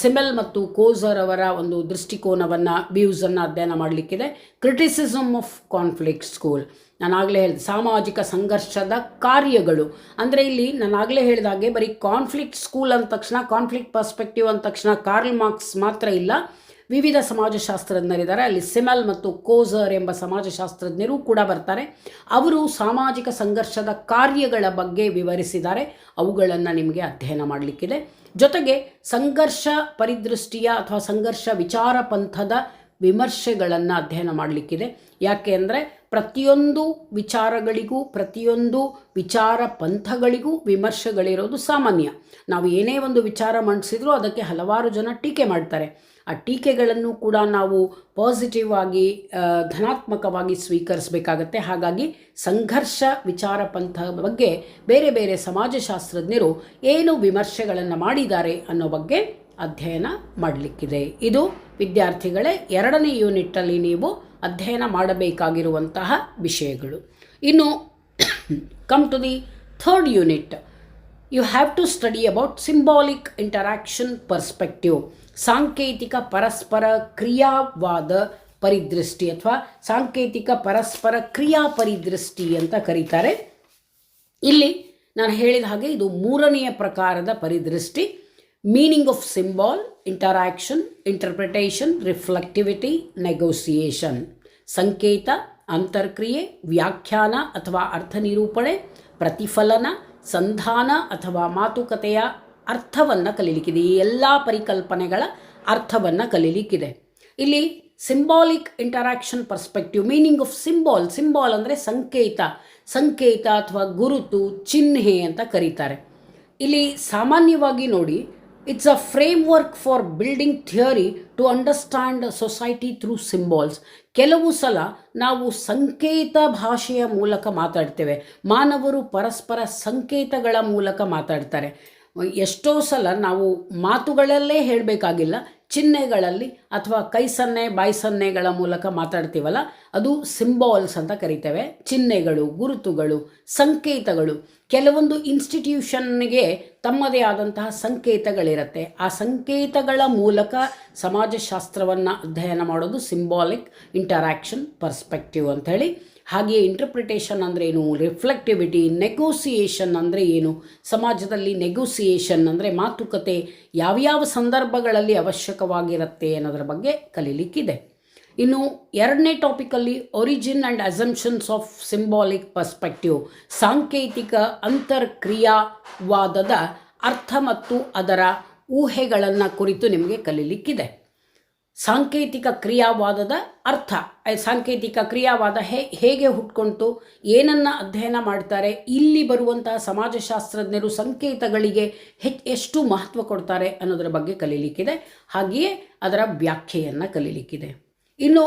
Speaker 1: Simmel ಮತ್ತು ಕೋಸರ್ ಅವರ ಒಂದು ದೃಷ್ಟಿಕೋನವನ್ನು ವ್ಯೂಸನ್ನು ಅಧ್ಯಯನ ಮಾಡಲಿಕ್ಕಿದೆ. ಕ್ರಿಟಿಸಿಸಮ್ ಆಫ್ ಕಾನ್ಫ್ಲಿಕ್ಟ್ ಸ್ಕೂಲ್ ನಾನು ಆಗಲೇ ಹೇಳಿದೆ, ಸಾಮಾಜಿಕ ಸಂಘರ್ಷದ ಕಾರ್ಯಗಳು. ಅಂದರೆ ಇಲ್ಲಿ ನಾನು ಆಗಲೇ ಹೇಳಿದಾಗೆ ಬರೀ ಕಾನ್ಫ್ಲಿಕ್ಟ್ ಸ್ಕೂಲ್ ಅಂದ ತಕ್ಷಣ ಕಾನ್ಫ್ಲಿಕ್ಟ್ ಪರ್ಸ್ಪೆಕ್ಟಿವ್ ಅಂದ ತಕ್ಷಣ ಕಾರ್ಲ್ ಮಾರ್ಕ್ಸ್ ಮಾತ್ರ ಇಲ್ಲ. ವಿವಿಧ ಸಮಾಜಶಾಸ್ತ್ರಜ್ಞರಿದ್ದಾರೆ. ಅಲ್ಲಿ ಸಿಮಲ್ ಮತ್ತು ಕೋಸರ್ ಎಂಬ ಸಮಾಜಶಾಸ್ತ್ರಜ್ಞರು ಕೂಡ ಬರ್ತಾರೆ. ಅವರು ಸಾಮಾಜಿಕ ಸಂಘರ್ಷದ ಕಾರ್ಯಗಳ ಬಗ್ಗೆ ವಿವರಿಸಿದ್ದಾರೆ. ಅವುಗಳನ್ನು ನಿಮಗೆ ಅಧ್ಯಯನ ಮಾಡಲಿಕ್ಕಿದೆ. ಜೊತೆಗೆ ಸಂಘರ್ಷ ಪರಿದೃಷ್ಟಿಯ ಅಥವಾ ಸಂಘರ್ಷ ವಿಚಾರ ಪಂಥದ ವಿಮರ್ಶೆಗಳನ್ನು ಅಧ್ಯಯನ ಮಾಡಲಿಕ್ಕಿದೆ. ಯಾಕೆ ಅಂದರೆ ಪ್ರತಿಯೊಂದು ವಿಚಾರಗಳಿಗೂ, ಪ್ರತಿಯೊಂದು ವಿಚಾರ ಪಂಥಗಳಿಗೂ ವಿಮರ್ಶೆಗಳಿರೋದು ಸಾಮಾನ್ಯ. ನಾವು ಏನೇ ಒಂದು ವಿಚಾರ ಮಂಡಿಸಿದ್ರೂ ಅದಕ್ಕೆ ಹಲವಾರು ಜನ ಟೀಕೆ ಮಾಡ್ತಾರೆ. ಆ ಟೀಕೆಗಳನ್ನು ಕೂಡ ನಾವು ಪಾಸಿಟಿವ್ ಆಗಿ ಧನಾತ್ಮಕವಾಗಿ ಸ್ವೀಕರಿಸಬೇಕಾಗತ್ತೆ. ಹಾಗಾಗಿ ಸಂಘರ್ಷ, ವಿಚಾರ ಪಂಥ ಬಗ್ಗೆ ಬೇರೆ ಬೇರೆ ಸಮಾಜಶಾಸ್ತ್ರಜ್ಞರು ಏನು ವಿಮರ್ಶೆಗಳನ್ನು ಮಾಡಿದ್ದಾರೆ ಅನ್ನೋ ಬಗ್ಗೆ ಅಧ್ಯಯನ ಮಾಡಲಿಕ್ಕಿದೆ. ಇದು ವಿದ್ಯಾರ್ಥಿಗಳೇ ಎರಡನೇ ಯೂನಿಟ್ಟಲ್ಲಿ ನೀವು ಅಧ್ಯಯನ ಮಾಡಬೇಕಾಗಿರುವಂತಹ ವಿಷಯಗಳು. ಇನ್ನು come to the third unit you have to study about symbolic interaction perspective ಸಾಂಕೇತಿಕ ಪರಸ್ಪರ ಕ್ರಿಯಾವಾದ ಪರಿದೃಷ್ಟಿ ಅಥವಾ ಸಾಂಕೇತಿಕ ಪರಸ್ಪರ ಕ್ರಿಯಾ ಪರಿದೃಷ್ಟಿ ಅಂತ ಕರೀತಾರೆ. ಇಲ್ಲಿ ನಾನು ಹೇಳಿದ ಹಾಗೆ ಇದು ಮೂರನೆಯ ಪ್ರಕಾರದ ಪರಿದೃಷ್ಟಿ. Meaning of symbol interaction interpretation reflexivity negotiation ಸಂಕೇತ, ಅಂತರ್ಕ್ರಿಯೆ, ವ್ಯಾಖ್ಯಾನ ಅಥವಾ ಅರ್ಥ ನಿರೂಪಣೆ, ಪ್ರತಿಫಲನ, ಸಂಧಾನ ಅಥವಾ ಮಾತುಕತೆಯ ಅರ್ಥವನ್ನು ಕಲೀಲಿಕ್ಕಿದೆ. ಈ ಎಲ್ಲ ಪರಿಕಲ್ಪನೆಗಳ ಅರ್ಥವನ್ನು ಕಲೀಲಿಕ್ಕಿದೆ. ಇಲ್ಲಿ symbolic interaction perspective meaning of symbol symbol ಅಂದರೆ ಸಂಕೇತ ಸಂಕೇತ ಅಥವಾ ಗುರುತು, ಚಿಹ್ನೆ ಅಂತ ಕರೀತಾರೆ. ಇಲ್ಲಿ ಸಾಮಾನ್ಯವಾಗಿ ನೋಡಿ it's a framework for building theory to understand society through symbols ಕೆಲವು ಸಲ ನಾವು ಸಂಕೇತ ಭಾಷೆಯ ಮೂಲಕ ಮಾತಾಡ್ತೇವೆ. ಮಾನವರು ಪರಸ್ಪರ ಸಂಕೇತಗಳ ಮೂಲಕ ಮಾತಾಡ್ತಾರೆ. ಎಷ್ಟೋ ಸಲ ನಾವು ಮಾತುಗಳಲ್ಲೇ ಹೇಳಬೇಕಾಗಿಲ್ಲ, ಚಿಹ್ನೆಗಳಲ್ಲಿ ಅಥವಾ ಕೈ ಸನ್ನೆ ಬಾಯಿ ಸನ್ನೆಗಳ ಮೂಲಕ ಮಾತಾಡ್ತೀವಲ್ಲ, ಅದು ಸಿಂಬಾಲ್ಸ್ ಅಂತ ಕರಿತೇವೆ. ಚಿಹ್ನೆಗಳು, ಗುರುತುಗಳು, ಸಂಕೇತಗಳು. ಕೆಲವೊಂದು ಇನ್ಸ್ಟಿಟ್ಯೂಷನ್ಗೆ ತಮ್ಮದೇ ಆದಂತಹ ಸಂಕೇತಗಳಿರುತ್ತೆ. ಆ ಸಂಕೇತಗಳ ಮೂಲಕ ಸಮಾಜಶಾಸ್ತ್ರವನ್ನು ಅಧ್ಯಯನ ಮಾಡೋದು ಸಿಂಬಾಲಿಕ್ ಇಂಟರಾಕ್ಷನ್ ಪರ್ಸ್ಪೆಕ್ಟಿವ್ ಅಂಥೇಳಿ ಹಾಗೆಯೇ ಇಂಟರ್ಪ್ರಿಟೇಷನ್ ಅಂದರೆ ಏನು? ರಿಫ್ಲೆಕ್ಟಿವಿಟಿ ನೆಗೋಸಿಯೇಷನ್ ಅಂದರೆ ಏನು? ಸಮಾಜದಲ್ಲಿ ನೆಗೋಸಿಯೇಷನ್ ಅಂದರೆ ಮಾತುಕತೆ ಯಾವ್ಯಾವ ಸಂದರ್ಭಗಳಲ್ಲಿ ಅವಶ್ಯಕವಾಗಿರುತ್ತೆ ಅನ್ನೋದರ ಬಗ್ಗೆ ಕಲೀಲಿಕ್ಕಿದೆ. ಇನ್ನು ಎರಡನೇ ಟಾಪಿಕಲ್ಲಿ origin and assumptions of symbolic perspective ಸಾಂಕೇತಿಕ ಅಂತರ್ಕ್ರಿಯಾವಾದದ ಅರ್ಥ ಮತ್ತು ಅದರ ಊಹೆಗಳನ್ನು ಕುರಿತು ನಿಮಗೆ ಕಲೀಲಿಕ್ಕಿದೆ. ಸಾಂಕೇತಿಕ ಕ್ರಿಯಾವಾದದ ಅರ್ಥ. ಸಾಂಕೇತಿಕ ಕ್ರಿಯಾವಾದ ಹೇ, ಹೇಗೆ ಹುಟ್ಕೊಂತು, ಏನನ್ನು ಅಧ್ಯಯನ ಮಾಡ್ತಾರೆ, ಇಲ್ಲಿ ಬರುವಂತಹ ಸಮಾಜಶಾಸ್ತ್ರಜ್ಞರು ಸಂಕೇತಗಳಿಗೆ ಹೆಚ್ಚು ಎಷ್ಟು ಮಹತ್ವ ಕೊಡ್ತಾರೆ ಅನ್ನೋದರ ಬಗ್ಗೆ ಕಲೀಲಿಕ್ಕಿದೆ. ಹಾಗೆಯೇ ಅದರ ವ್ಯಾಖ್ಯೆಯನ್ನು ಕಲೀಲಿಕ್ಕಿದೆ. ಇನ್ನು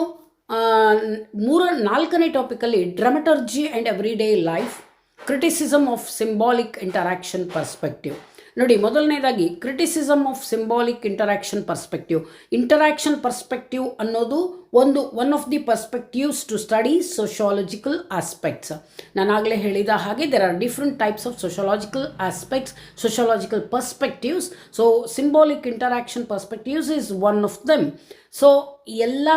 Speaker 1: ಮೂರ, ನಾಲ್ಕನೇ ಟಾಪಿಕಲ್ಲಿ dramaturgy and everyday life, criticism of symbolic interaction perspective. ನೋಡಿ, ಮೊದಲನೇದಾಗಿ criticism of symbolic interaction perspective interaction perspective ಅನ್ನೋದು ಒಂದು one of the perspectives to study sociological aspects ನಾನಾಗಲೇ ಹೇಳಿದ ಹಾಗೆ there are different types of sociological aspects sociological perspectives so symbolic interaction perspectives is one of them so ಎಲ್ಲ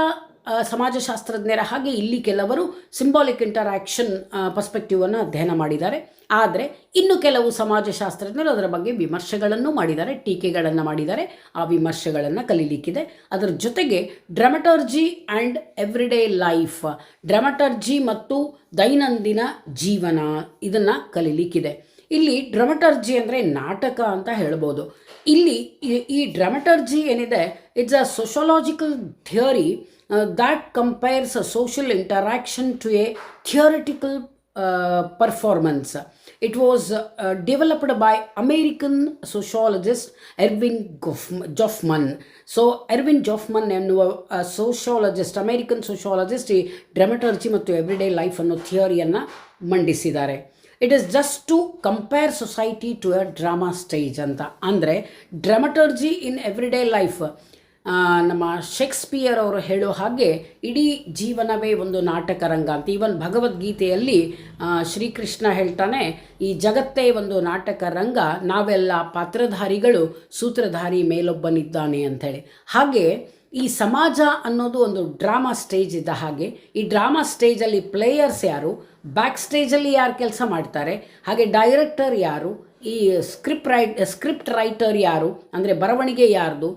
Speaker 1: ಸಮಾಜಶಾಸ್ತ್ರಜ್ಞರ ಹಾಗೆ ಇಲ್ಲಿ ಕೆಲವರು symbolic interaction ಪರ್ಸ್ಪೆಕ್ಟಿವನ್ನು ಅಧ್ಯಯನ ಮಾಡಿದ್ದಾರೆ. ಆದರೆ ಇನ್ನು ಕೆಲವು ಸಮಾಜಶಾಸ್ತ್ರಜ್ಞರು ಅದರ ಬಗ್ಗೆ ವಿಮರ್ಶೆಗಳನ್ನು ಮಾಡಿದ್ದಾರೆ, ಟೀಕೆಗಳನ್ನು ಮಾಡಿದ್ದಾರೆ. ಆ ವಿಮರ್ಶೆಗಳನ್ನು ಕಲೀಲಿಕ್ಕಿದೆ. ಅದರ ಜೊತೆಗೆ dramaturgy and everyday life dramaturgy ಮತ್ತು ದೈನಂದಿನ ಜೀವನ ಇದನ್ನು ಕಲೀಲಿಕ್ಕಿದೆ. ಇಲ್ಲಿ ಡ್ರಮಟರ್ಜಿ ಅಂದರೆ ನಾಟಕ ಅಂತ ಹೇಳ್ಬೋದು. ಇಲ್ಲಿ ಈ- ಡ್ರಮಟರ್ಜಿ ಏನಿದೆ it's a sociological theory that compares a social interaction to a theoretical performance it was developed by American sociologist Erving Goff Goffman so Erving Goffman ಎನ್ನುವ ಸೋಷಿಯಾಲಜಿಸ್ಟ್ ಅಮೇರಿಕನ್ ಸೋಷಿಯಾಲಜಿಸ್ಟ್ ಈ ಡ್ರಮಟರ್ಜಿ ಮತ್ತು ಎವ್ರಿಡೇ ಲೈಫ್ ಅನ್ನೋ ಥಿಯರಿಯನ್ನು ಮಂಡಿಸಿದ್ದಾರೆ. It is just to compare society to a drama stage ಅಂತ. ಅಂದರೆ dramaturgy in everyday life ನಮ್ಮ Shakespeare ಅವರು ಹೇಳೋ ಹಾಗೆ ಇಡೀ ಜೀವನವೇ ಒಂದು ನಾಟಕ ರಂಗ ಅಂತ. ಈವನ್ ಭಗವದ್ಗೀತೆಯಲ್ಲಿ ಶ್ರೀಕೃಷ್ಣ ಹೇಳ್ತಾನೆ, ಈ ಜಗತ್ತೇ ಒಂದು ನಾಟಕ ರಂಗ ನಾವೆಲ್ಲ ಪಾತ್ರಧಾರಿಗಳು, ಸೂತ್ರಧಾರಿ ಮೇಲೊಬ್ಬನಿದ್ದಾನೆ ಅಂಥೇಳಿ. ಹಾಗೆ ಈ ಸಮಾಜ ಅನ್ನೋದು ಒಂದು ಡ್ರಾಮಾ ಸ್ಟೇಜ್ ಇದ್ದ ಹಾಗೆ, ಈ ಡ್ರಾಮಾ ಸ್ಟೇಜಲ್ಲಿ ಪ್ಲೇಯರ್ಸ್ ಯಾರು, ಬ್ಯಾಕ್ ಸ್ಟೇಜಲ್ಲಿ ಯಾರು ಕೆಲಸ ಮಾಡ್ತಾರೆ, ಹಾಗೆ ಡೈರೆಕ್ಟರ್ ಯಾರು, ಈ ಸ್ಕ್ರಿಪ್ಟ್ ರೈಟ್, ಸ್ಕ್ರಿಪ್ಟ್ ರೈಟರ್ ಯಾರು, ಅಂದರೆ ಬರವಣಿಗೆ ಯಾರ್ದು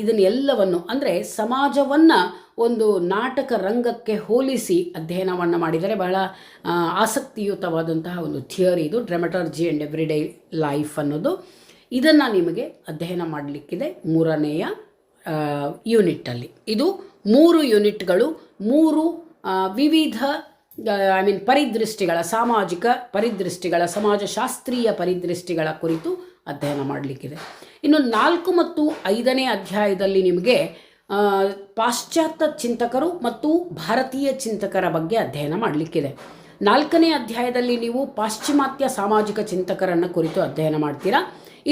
Speaker 1: ಇದನ್ನೆಲ್ಲವನ್ನು ಅಂದರೆ ಸಮಾಜವನ್ನು ಒಂದು ನಾಟಕ ರಂಗಕ್ಕೆ ಹೋಲಿಸಿ ಅಧ್ಯಯನವನ್ನು ಮಾಡಿದರೆ ಬಹಳ ಆಸಕ್ತಿಯುತವಾದಂತಹ ಒಂದು ಥಿಯರಿ ಇದು, ಡ್ರಮಟರ್ಜಿ ಆ್ಯಂಡ್ ಎವ್ರಿಡೇ ಲೈಫ್ ಅನ್ನೋದು. ಇದನ್ನು ನಿಮಗೆ ಅಧ್ಯಯನ ಮಾಡಲಿಕ್ಕಿದೆ ಮೂರನೆಯ ಯೂನಿಟಲ್ಲಿ ಇದು ಮೂರು ಯೂನಿಟ್ಗಳು, ಮೂರು ವಿವಿಧ ಐ ಮೀನ್ ಪರಿದೃಷ್ಟಿಗಳ, ಸಾಮಾಜಿಕ ಪರಿದೃಷ್ಟಿಗಳ, ಸಮಾಜಶಾಸ್ತ್ರೀಯ ಪರಿದೃಷ್ಟಿಗಳ ಕುರಿತು ಅಧ್ಯಯನ ಮಾಡಲಿಕ್ಕಿದೆ. ಇನ್ನು ನಾಲ್ಕು ಮತ್ತು ಐದನೇ ಅಧ್ಯಾಯದಲ್ಲಿ ನಿಮಗೆ ಪಾಶ್ಚಾತ್ಯ ಚಿಂತಕರು ಮತ್ತು ಭಾರತೀಯ ಚಿಂತಕರ ಬಗ್ಗೆ ಅಧ್ಯಯನ ಮಾಡಲಿಕ್ಕಿದೆ. ನಾಲ್ಕನೇ ಅಧ್ಯಾಯದಲ್ಲಿ ನೀವು ಪಾಶ್ಚಿಮಾತ್ಯ ಸಾಮಾಜಿಕ ಚಿಂತಕರನ್ನು ಕುರಿತು ಅಧ್ಯಯನ ಮಾಡ್ತೀರಾ?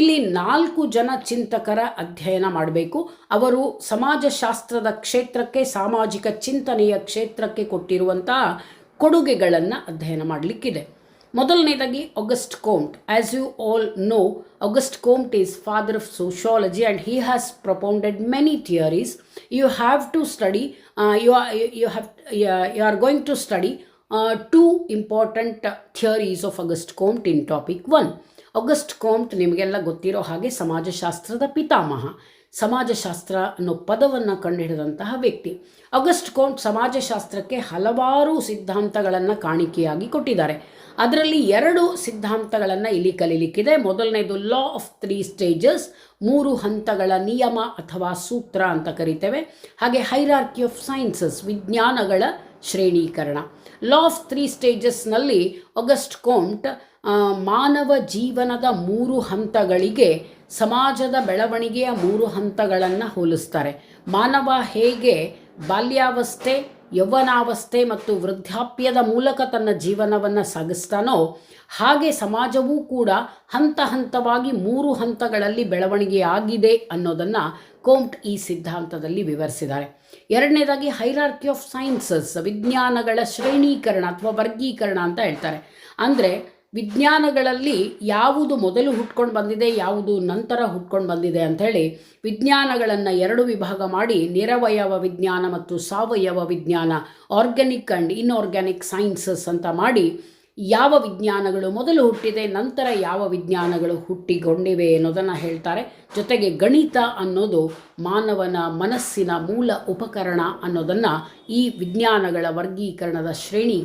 Speaker 1: ಇಲ್ಲಿ ನಾಲ್ಕು ಜನ ಚಿಂತಕರ ಅಧ್ಯಯನ ಮಾಡಬೇಕು. ಅವರು ಸಮಾಜಶಾಸ್ತ್ರದ ಕ್ಷೇತ್ರಕ್ಕೆ, ಸಾಮಾಜಿಕ ಚಿಂತನೆಯ ಕ್ಷೇತ್ರಕ್ಕೆ ಕೊಟ್ಟಿರುವಂತಹ ಕೊಡುಗೆಗಳನ್ನು ಅಧ್ಯಯನ ಮಾಡಲಿಕ್ಕಿದೆ. ಮೊದಲನೇದಾಗಿ August Comte as you all know August Comte is father of sociology and he has propounded many theories you have to study you you have you are going to study two important theories of August Comte in topic one August Comte ನಿಮಗೆಲ್ಲ ಗೊತ್ತಿರೋ ಹಾಗೆ ಸಮಾಜಶಾಸ್ತ್ರದ ಪಿತಾಮಹ. ಸಮಾಜಶಾಸ್ತ್ರ ಅನ್ನೋ ಪದವನ್ನು ಕಂಡುಹಿಡಿದಂತಹ ವ್ಯಕ್ತಿ. August can't ಸಮಾಜಶಾಸ್ತ್ರಕ್ಕೆ ಹಲವಾರು ಸಿದ್ಧಾಂತಗಳನ್ನು ಕಾಣಿಕೆಯಾಗಿ ಕೊಟ್ಟಿದ್ದಾರೆ. ಅದರಲ್ಲಿ ಎರಡು ಸಿದ್ಧಾಂತಗಳನ್ನು ಇಲ್ಲಿ ಕಲೀಲಿಕ್ಕಿದೆ. ಮೊದಲನೇದು ಲಾ ಆಫ್ ತ್ರೀ ಸ್ಟೇಜಸ್ ಮೂರು ಹಂತಗಳ ನಿಯಮ ಅಥವಾ ಸೂತ್ರ ಅಂತ ಕರಿತೇವೆ. ಹಾಗೆ ಹೈರಾರ್ಕಿ ಆಫ್ ಸೈನ್ಸಸ್ ವಿಜ್ಞಾನಗಳ ಶ್ರೇಣೀಕರಣ. ಲಾ ಆಫ್ ತ್ರೀ ಸ್ಟೇಜಸ್ನಲ್ಲಿ ಅಗಸ್ಟ್ ಕೋಂಟ್ ಮಾನವ ಜೀವನದ ಮೂರು ಹಂತಗಳಿಗೆ ಸಮಾಜದ ಬೆಳವಣಿಗೆಯ ಮೂರು ಹಂತಗಳನ್ನು ಹೋಲಿಸ್ತಾರೆ. ಮಾನವ ಹೇಗೆ ಬಾಲ್ಯಾವಸ್ಥೆ, ಯೌವನಾವಸ್ಥೆ ಮತ್ತು ವೃದ್ಧಾಪ್ಯದ ಮೂಲಕ ತನ್ನ ಜೀವನವನ್ನು ಸಾಗಿಸ್ತಾನೋ, ಹಾಗೆ ಸಮಾಜವೂ ಕೂಡ ಹಂತ ಹಂತವಾಗಿ ಮೂರು ಹಂತಗಳಲ್ಲಿ ಬೆಳವಣಿಗೆಯಾಗಿದೆ ಅನ್ನೋದನ್ನು ಕೋಮ್ಟ್ ಈ ಸಿದ್ಧಾಂತದಲ್ಲಿ ವಿವರಿಸಿದ್ದಾರೆ. ಎರಡನೇದಾಗಿ ಹೈರಾರ್ಕಿ ಆಫ್ ಸೈನ್ಸಸ್ ವಿಜ್ಞಾನಗಳ ಶ್ರೇಣೀಕರಣ ಅಥವಾ ವರ್ಗೀಕರಣ ಅಂತ ಹೇಳ್ತಾರೆ. ಅಂದರೆ ವಿಜ್ಞಾನಗಳಲ್ಲಿ ಯಾವುದು ಮೊದಲು ಹುಟ್ಕೊಂಡು ಬಂದಿದೆ, ಯಾವುದು ನಂತರ ಹುಟ್ಕೊಂಡು ಬಂದಿದೆ ಅಂಥೇಳಿ ವಿಜ್ಞಾನಗಳನ್ನು ಎರಡು ವಿಭಾಗ ಮಾಡಿ, ನಿರವಯವ ವಿಜ್ಞಾನ ಮತ್ತು ಸಾವಯವ ವಿಜ್ಞಾನ ಆರ್ಗ್ಯಾನಿಕ್ ಆ್ಯಂಡ್ ಇನ್ಆರ್ಗ್ಯಾನಿಕ್ ಸೈನ್ಸಸ್ ಅಂತ ಮಾಡಿ ಯಾವ ವಿಜ್ಞಾನಗಳು ಮೊದಲು ಹುಟ್ಟಿದೆ, ನಂತರ ಯಾವ ವಿಜ್ಞಾನಗಳು ಹುಟ್ಟಿಕೊಂಡಿವೆ ಅನ್ನೋದನ್ನು ಹೇಳ್ತಾರೆ. ಜೊತೆಗೆ ಗಣಿತ ಅನ್ನೋದು ಮಾನವನ ಮನಸ್ಸಿನ ಮೂಲ ಉಪಕರಣ ಅನ್ನೋದನ್ನು ಈ ವಿಜ್ಞಾನಗಳ ವರ್ಗೀಕರಣದ ಶ್ರೇಣಿ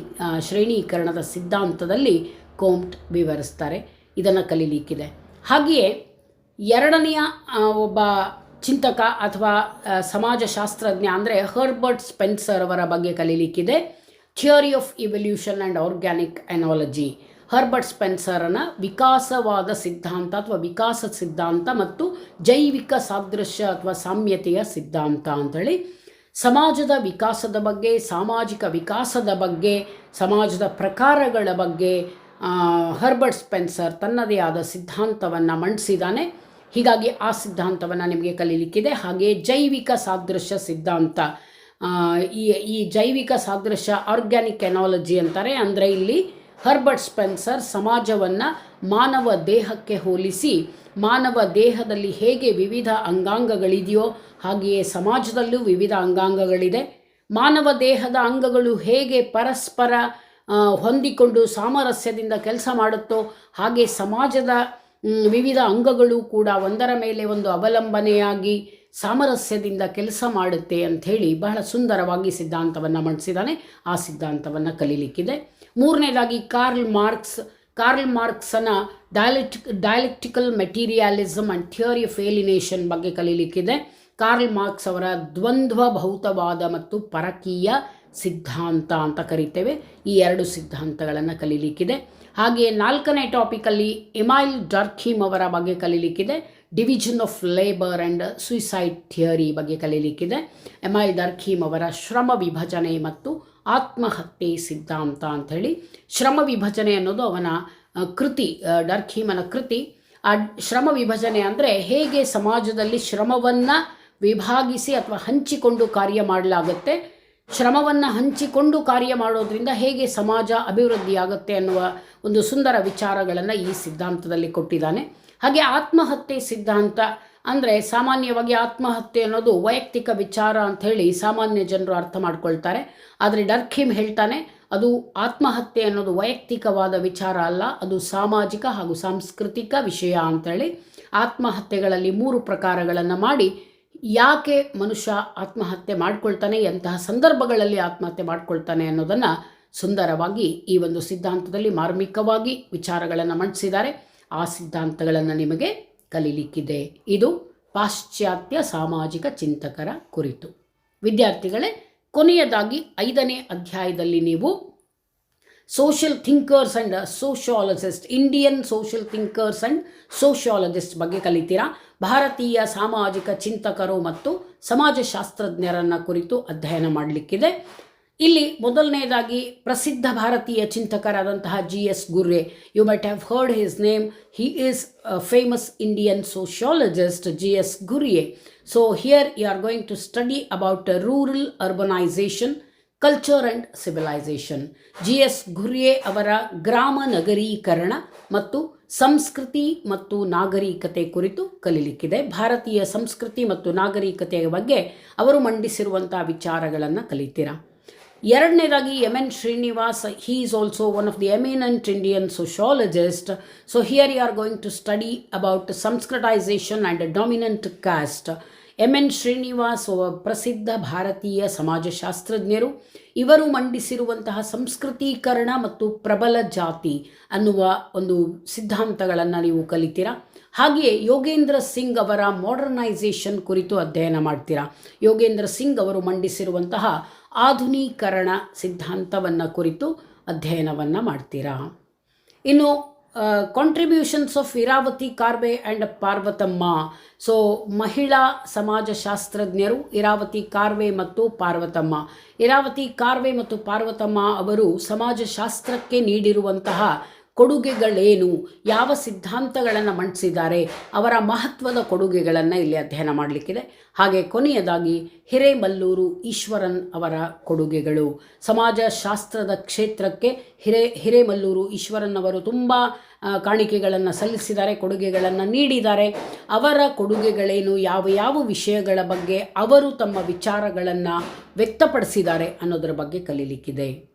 Speaker 1: ಶ್ರೇಣೀಕರಣದ ಸಿದ್ಧಾಂತದಲ್ಲಿ ಕೋಮ್ಟ್ ವಿವರಿಸ್ತಾರೆ, ಇದನ್ನು ಕಲೀಲಿಕ್ಕಿದೆ. ಹಾಗೆಯೇ ಎರಡನೆಯ ಒಬ್ಬ ಚಿಂತಕ ಅಥವಾ ಸಮಾಜಶಾಸ್ತ್ರಜ್ಞ ಅಂದರೆ ಹರ್ಬರ್ಟ್ ಸ್ಪೆನ್ಸರ್ ಅವರ ಬಗ್ಗೆ ಕಲೀಲಿಕ್ಕಿದೆ. Theory of evolution and organic analogy Herbert ಸ್ಪೆನ್ಸರನ ವಿಕಾಸವಾದ ಸಿದ್ಧಾಂತ ಅಥವಾ ವಿಕಾಸ ಸಿದ್ಧಾಂತ ಮತ್ತು ಜೈವಿಕ ಸಾದೃಶ್ಯ ಅಥವಾ ಸಾಮ್ಯತೆಯ ಸಿದ್ಧಾಂತ ಅಂಥೇಳಿ ಸಮಾಜದ ವಿಕಾಸದ ಬಗ್ಗೆ, ಸಾಮಾಜಿಕ ವಿಕಾಸದ ಬಗ್ಗೆ, ಸಮಾಜದ ಪ್ರಕಾರಗಳ ಬಗ್ಗೆ ಹರ್ಬರ್ಟ್ ಸ್ಪೆನ್ಸರ್ ತನ್ನದೇ ಆದ ಸಿದ್ಧಾಂತವನ್ನು ಮಂಡಿಸಿದ್ದಾನೆ ಹೀಗಾಗಿ ಆ ಸಿದ್ಧಾಂತವನ್ನು ನಿಮಗೆ ಕಲೀಲಿಕ್ಕಿದೆ. ಹಾಗೆ ಜೈವಿಕ ಸಾದೃಶ್ಯ ಸಿದ್ಧಾಂತ. ಈ ಈ ಜೈವಿಕ ಸಾದೃಶ್ಯ ಆರ್ಗ್ಯಾನಿಕ್ ಎನಾಲಜಿ ಅಂತಾರೆ. ಅಂದರೆ ಇಲ್ಲಿ ಹರ್ಬರ್ಟ್ ಸ್ಪೆನ್ಸರ್ ಸಮಾಜವನ್ನು ಮಾನವ ದೇಹಕ್ಕೆ ಹೋಲಿಸಿ, ಮಾನವ ದೇಹದಲ್ಲಿ ಹೇಗೆ ವಿವಿಧ ಅಂಗಾಂಗಗಳಿದೆಯೋ ಹಾಗೆಯೇ ಸಮಾಜದಲ್ಲೂ ವಿವಿಧ ಅಂಗಾಂಗಗಳಿದೆ. ಮಾನವ ದೇಹದ ಅಂಗಗಳು ಹೇಗೆ ಪರಸ್ಪರ ಹೊಂದಿಕೊಂಡು ಸಾಮರಸ್ಯದಿಂದ ಕೆಲಸ ಮಾಡುತ್ತೋ, ಹಾಗೆ ಸಮಾಜದ ವಿವಿಧ ಅಂಗಗಳು ಕೂಡ ಒಂದರ ಮೇಲೆ ಒಂದು ಅವಲಂಬನೆಯಾಗಿ ಸಾಮರಸ್ಯದಿಂದ ಕೆಲಸ ಮಾಡುತ್ತೆ ಅಂಥೇಳಿ ಬಹಳ ಸುಂದರವಾಗಿ ಸಿದ್ಧಾಂತವನ್ನು ಮಂಡಿಸಿದ್ದಾನೆ. ಆ ಸಿದ್ಧಾಂತವನ್ನು ಕಲೀಲಿಕ್ಕಿದೆ. ಮೂರನೇದಾಗಿ Karl Marx, Karl ಮಾರ್ಕ್ಸನ dialect dialectical materialism and theory of alienation ಬಗ್ಗೆ ಕಲೀಲಿಕ್ಕಿದೆ. ಕಾರ್ಲ್ ಮಾರ್ಕ್ಸ್ ಅವರ ದ್ವಂದ್ವ ಭೌತವಾದ ಮತ್ತು ಪರಕೀಯ ಸಿದ್ಧಾಂತ ಅಂತ ಕರಿತೇವೆ. ಈ ಎರಡು ಸಿದ್ಧಾಂತಗಳನ್ನು ಕಲೀಲಿಕ್ಕಿದೆ. ಹಾಗೆಯೇ ನಾಲ್ಕನೇ ಟಾಪಿಕಲ್ಲಿ ಎಮೈಲ್ ಡರ್ಖಿಮ್ ಅವರ ಬಗ್ಗೆ ಕಲೀಲಿಕ್ಕಿದೆ. Division of labour and suicide theory ಬಗ್ಗೆ ಕಲೀಲಿಕ್ಕಿದೆ. ಎಮಾಯಿಲ್ ಡರ್ಖೀಮ್ ಅವರ ಶ್ರಮ ವಿಭಜನೆ ಮತ್ತು ಆತ್ಮಹತ್ಯೆ ಸಿದ್ಧಾಂತ ಅಂಥೇಳಿ. ಶ್ರಮ ವಿಭಜನೆ ಅನ್ನೋದು ಅವನ ಕೃತಿ ಡರ್ಖೀಮನ ಕೃತಿ. ಆ ಶ್ರಮ ವಿಭಜನೆ ಅಂದರೆ ಹೇಗೆ ಸಮಾಜದಲ್ಲಿ ಶ್ರಮವನ್ನು ವಿಭಾಗಿಸಿ ಅಥವಾ ಹಂಚಿಕೊಂಡು ಕಾರ್ಯ ಮಾಡಲಾಗುತ್ತೆ. ಶ್ರಮವನ್ನು ಹಂಚಿಕೊಂಡು ಕಾರ್ಯ ಮಾಡೋದ್ರಿಂದ ಹೇಗೆ ಸಮಾಜ ಅಭಿವೃದ್ಧಿಯಾಗುತ್ತೆ ಅನ್ನುವ ಒಂದು ಸುಂದರ ವಿಚಾರಗಳನ್ನು ಈ ಸಿದ್ಧಾಂತದಲ್ಲಿ ಕೊಟ್ಟಿದ್ದಾನೆ. ಹಾಗೆ ಆತ್ಮಹತ್ಯೆ ಸಿದ್ಧಾಂತ ಅಂದರೆ ಸಾಮಾನ್ಯವಾಗಿ ಆತ್ಮಹತ್ಯೆ ಅನ್ನೋದು ವೈಯಕ್ತಿಕ ವಿಚಾರ ಅಂಥೇಳಿ ಸಾಮಾನ್ಯ ಜನರು ಅರ್ಥ ಮಾಡ್ಕೊಳ್ತಾರೆ. ಆದರೆ ಡರ್ಖಿಮ್ ಹೇಳ್ತಾನೆ, ಅದು ಆತ್ಮಹತ್ಯೆ ಅನ್ನೋದು ವೈಯಕ್ತಿಕವಾದ ವಿಚಾರ ಅಲ್ಲ, ಅದು ಸಾಮಾಜಿಕ ಹಾಗೂ ಸಾಂಸ್ಕೃತಿಕ ವಿಷಯ ಅಂಥೇಳಿ ಆತ್ಮಹತ್ಯೆಗಳಲ್ಲಿ ಮೂರು ಪ್ರಕಾರಗಳನ್ನು ಮಾಡಿ ಯಾಕೆ ಮನುಷ್ಯ ಆತ್ಮಹತ್ಯೆ ಮಾಡಿಕೊಳ್ತಾನೆ, ಎಂತಹ ಸಂದರ್ಭಗಳಲ್ಲಿ ಆತ್ಮಹತ್ಯೆ ಮಾಡಿಕೊಳ್ತಾನೆ ಅನ್ನೋದನ್ನು ಸುಂದರವಾಗಿ ಈ ಒಂದು ಸಿದ್ಧಾಂತದಲ್ಲಿ ಮಾರ್ಮಿಕವಾಗಿ ವಿಚಾರಗಳನ್ನು ಮಂಡಿಸಿದ್ದಾರೆ. ಆ ಸಿದ್ಧಾಂತಗಳನ್ನು ನಿಮಗೆ ಕಲೀಲಿಕ್ಕಿದೆ. ಇದು ಪಾಶ್ಚಾತ್ಯ ಸಾಮಾಜಿಕ ಚಿಂತಕರ ಕುರಿತು. ವಿದ್ಯಾರ್ಥಿಗಳೇ, ಕೊನೆಯದಾಗಿ ಐದನೇ ಅಧ್ಯಾಯದಲ್ಲಿ ನೀವು social thinkers and sociologist Indian social thinkers and sociologist ಬಗ್ಗೆ ಕಲಿತೀರಾ? ಭಾರತೀಯ ಸಾಮಾಜಿಕ ಚಿಂತಕರು ಮತ್ತು ಸಮಾಜಶಾಸ್ತ್ರಜ್ಞರನ್ನು ಕುರಿತು ಅಧ್ಯಯನ ಮಾಡಲಿಕ್ಕಿದೆ. ಇಲ್ಲಿ ಮೊದಲನೇದಾಗಿ ಪ್ರಸಿದ್ಧ ಭಾರತೀಯ ಚಿಂತಕರಾದಂತಹ G S Ghurye. You might have heard his name he is famous Indian sociologist G S Ghurye so here you are going to study about rural urbanisation culture and civilisation G S Ghurye ಅವರ ಗ್ರಾಮ ನಗರೀಕರಣ ಮತ್ತು ಸಂಸ್ಕೃತಿ ಮತ್ತು ನಾಗರಿಕತೆ ಕುರಿತು ಕಲಿಲಿಕ್ಕಿದೆ. ಭಾರತೀಯ ಸಂಸ್ಕೃತಿ ಮತ್ತು ನಾಗರಿಕತೆಯ ಬಗ್ಗೆ ಅವರು ಮಂಡಿಸಿರುವಂಥ ವಿಚಾರಗಳನ್ನು ಕಲಿತೀರಾ? ಎರಡನೇದಾಗಿ M N Srinivas he is also one of the eminent Indian sociologist so here you are going to study about Sanskritisation and dominant caste M N Srinivas ಪ್ರಸಿದ್ಧ ಭಾರತೀಯ ಸಮಾಜಶಾಸ್ತ್ರಜ್ಞರು. ಇವರು ಮಂಡಿಸಿರುವಂತಹ ಸಂಸ್ಕೃತೀಕರಣ ಮತ್ತು ಪ್ರಬಲ ಜಾತಿ ಅನ್ನುವ ಒಂದು ಸಿದ್ಧಾಂತಗಳನ್ನು ನೀವು ಕಲಿತೀರಾ? ಹಾಗೆಯೇ ಯೋಗೇಂದ್ರ ಸಿಂಗ್ ಅವರ ಮಾಡರ್ನೈಸೇಷನ್ ಕುರಿತು ಅಧ್ಯಯನ ಮಾಡ್ತೀರಾ? ಯೋಗೇಂದ್ರ ಸಿಂಗ್ ಅವರು ಮಂಡಿಸಿರುವಂತಹ ಆಧುನೀಕರಣ ಸಿದ್ಧಾಂತವನ್ನು ಕುರಿತು ಅಧ್ಯಯನವನ್ನು ಮಾಡ್ತೀರಾ? ಇನ್ನು contributions of Irawati Karve and Parvatamma. So ಮಹಿಳಾ ಸಮಾಜಶಾಸ್ತ್ರಜ್ಞರು ಇರಾವತಿ ಕಾರ್ವೆ ಮತ್ತು ಪಾರ್ವತಮ್ಮ. ಇರಾವತಿ ಕಾರ್ವೆ ಮತ್ತು ಪಾರ್ವತಮ್ಮ ಅವರು ಸಮಾಜಶಾಸ್ತ್ರಕ್ಕೆ ನೀಡಿರುವಂತಹ ಕೊಡುಗೆಗಳೇನು? ಯಾವ ಸಿದ್ಧಾಂತಗಳನ್ನು ಮಂಡಿಸಿದ್ದಾರೆ? ಅವರ ಮಹತ್ವದ ಕೊಡುಗೆಗಳನ್ನು ಇಲ್ಲಿ ಅಧ್ಯಯನ ಮಾಡಲಿಕ್ಕಿದೆ. ಹಾಗೆ ಕೊನೆಯದಾಗಿ ಹಿರೇಮಲ್ಲೂರು ಈಶ್ವರನ್ ಅವರ ಕೊಡುಗೆಗಳು. ಸಮಾಜಶಾಸ್ತ್ರದ ಕ್ಷೇತ್ರಕ್ಕೆ ಹಿರೇ, ಹಿರೇಮಲ್ಲೂರು ಈಶ್ವರನ್ ಅವರು ತುಂಬ ಕಾಣಿಕೆಗಳನ್ನು ಸಲ್ಲಿಸಿದ್ದಾರೆ, ಕೊಡುಗೆಗಳನ್ನು ನೀಡಿದ್ದಾರೆ. ಅವರ ಕೊಡುಗೆಗಳೇನು? ಯಾವ ಯಾವ ವಿಷಯಗಳ ಬಗ್ಗೆ ಅವರು ತಮ್ಮ ವಿಚಾರಗಳನ್ನು ವ್ಯಕ್ತಪಡಿಸಿದ್ದಾರೆ ಅನ್ನೋದರ ಬಗ್ಗೆ ಕಲೀಲಿಕ್ಕಿದೆ.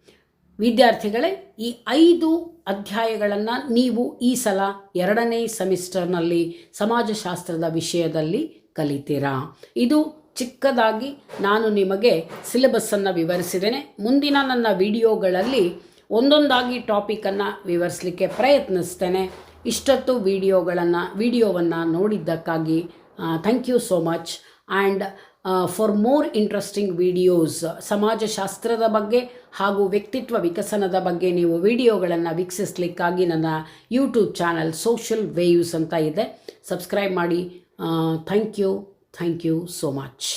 Speaker 1: ವಿದ್ಯಾರ್ಥಿಗಳೇ, ಈ ಐದು ಅಧ್ಯಾಯಗಳನ್ನು ನೀವು ಈ ಸಲ ಎರಡನೇ ಸೆಮಿಸ್ಟರ್ನಲ್ಲಿ ಸಮಾಜಶಾಸ್ತ್ರದ ವಿಷಯದಲ್ಲಿ ಕಲಿತೀರಾ? ಇದು ಚಿಕ್ಕದಾಗಿ ನಾನು ನಿಮಗೆ ಸಿಲೆಬಸ್ಸನ್ನು ವಿವರಿಸಿದ್ದೇನೆ. ಮುಂದಿನ ನನ್ನ ವಿಡಿಯೋಗಳಲ್ಲಿ ಒಂದೊಂದಾಗಿ ಟಾಪಿಕನ್ನು ವಿವರಿಸಲಿಕ್ಕೆ ಪ್ರಯತ್ನಿಸ್ತೇನೆ. ಇಷ್ಟೊತ್ತು ವಿಡಿಯೋಗಳನ್ನು, ವಿಡಿಯೋವನ್ನು ನೋಡಿದ್ದಕ್ಕಾಗಿ thank you so much and for more interesting videos ಸಮಾಜಶಾಸ್ತ್ರದ ಬಗ್ಗೆ ಹಾಗೂ ವ್ಯಕ್ತಿತ್ವ ವಿಕಸನದ ಬಗ್ಗೆ ನೀವು ವಿಡಿಯೋಗಳನ್ನು ವೀಕ್ಷಿಸಲಿಕ್ಕಾಗಿ ನನ್ನ ಯೂಟ್ಯೂಬ್ ಚಾನಲ್ ಸೋಷಿಯಲ್ ವೇವ್ಸ್ ಅಂತ ಇದೆ. ಸಬ್ಸ್ಕ್ರೈಬ್ ಮಾಡಿ. Thank you thank you so much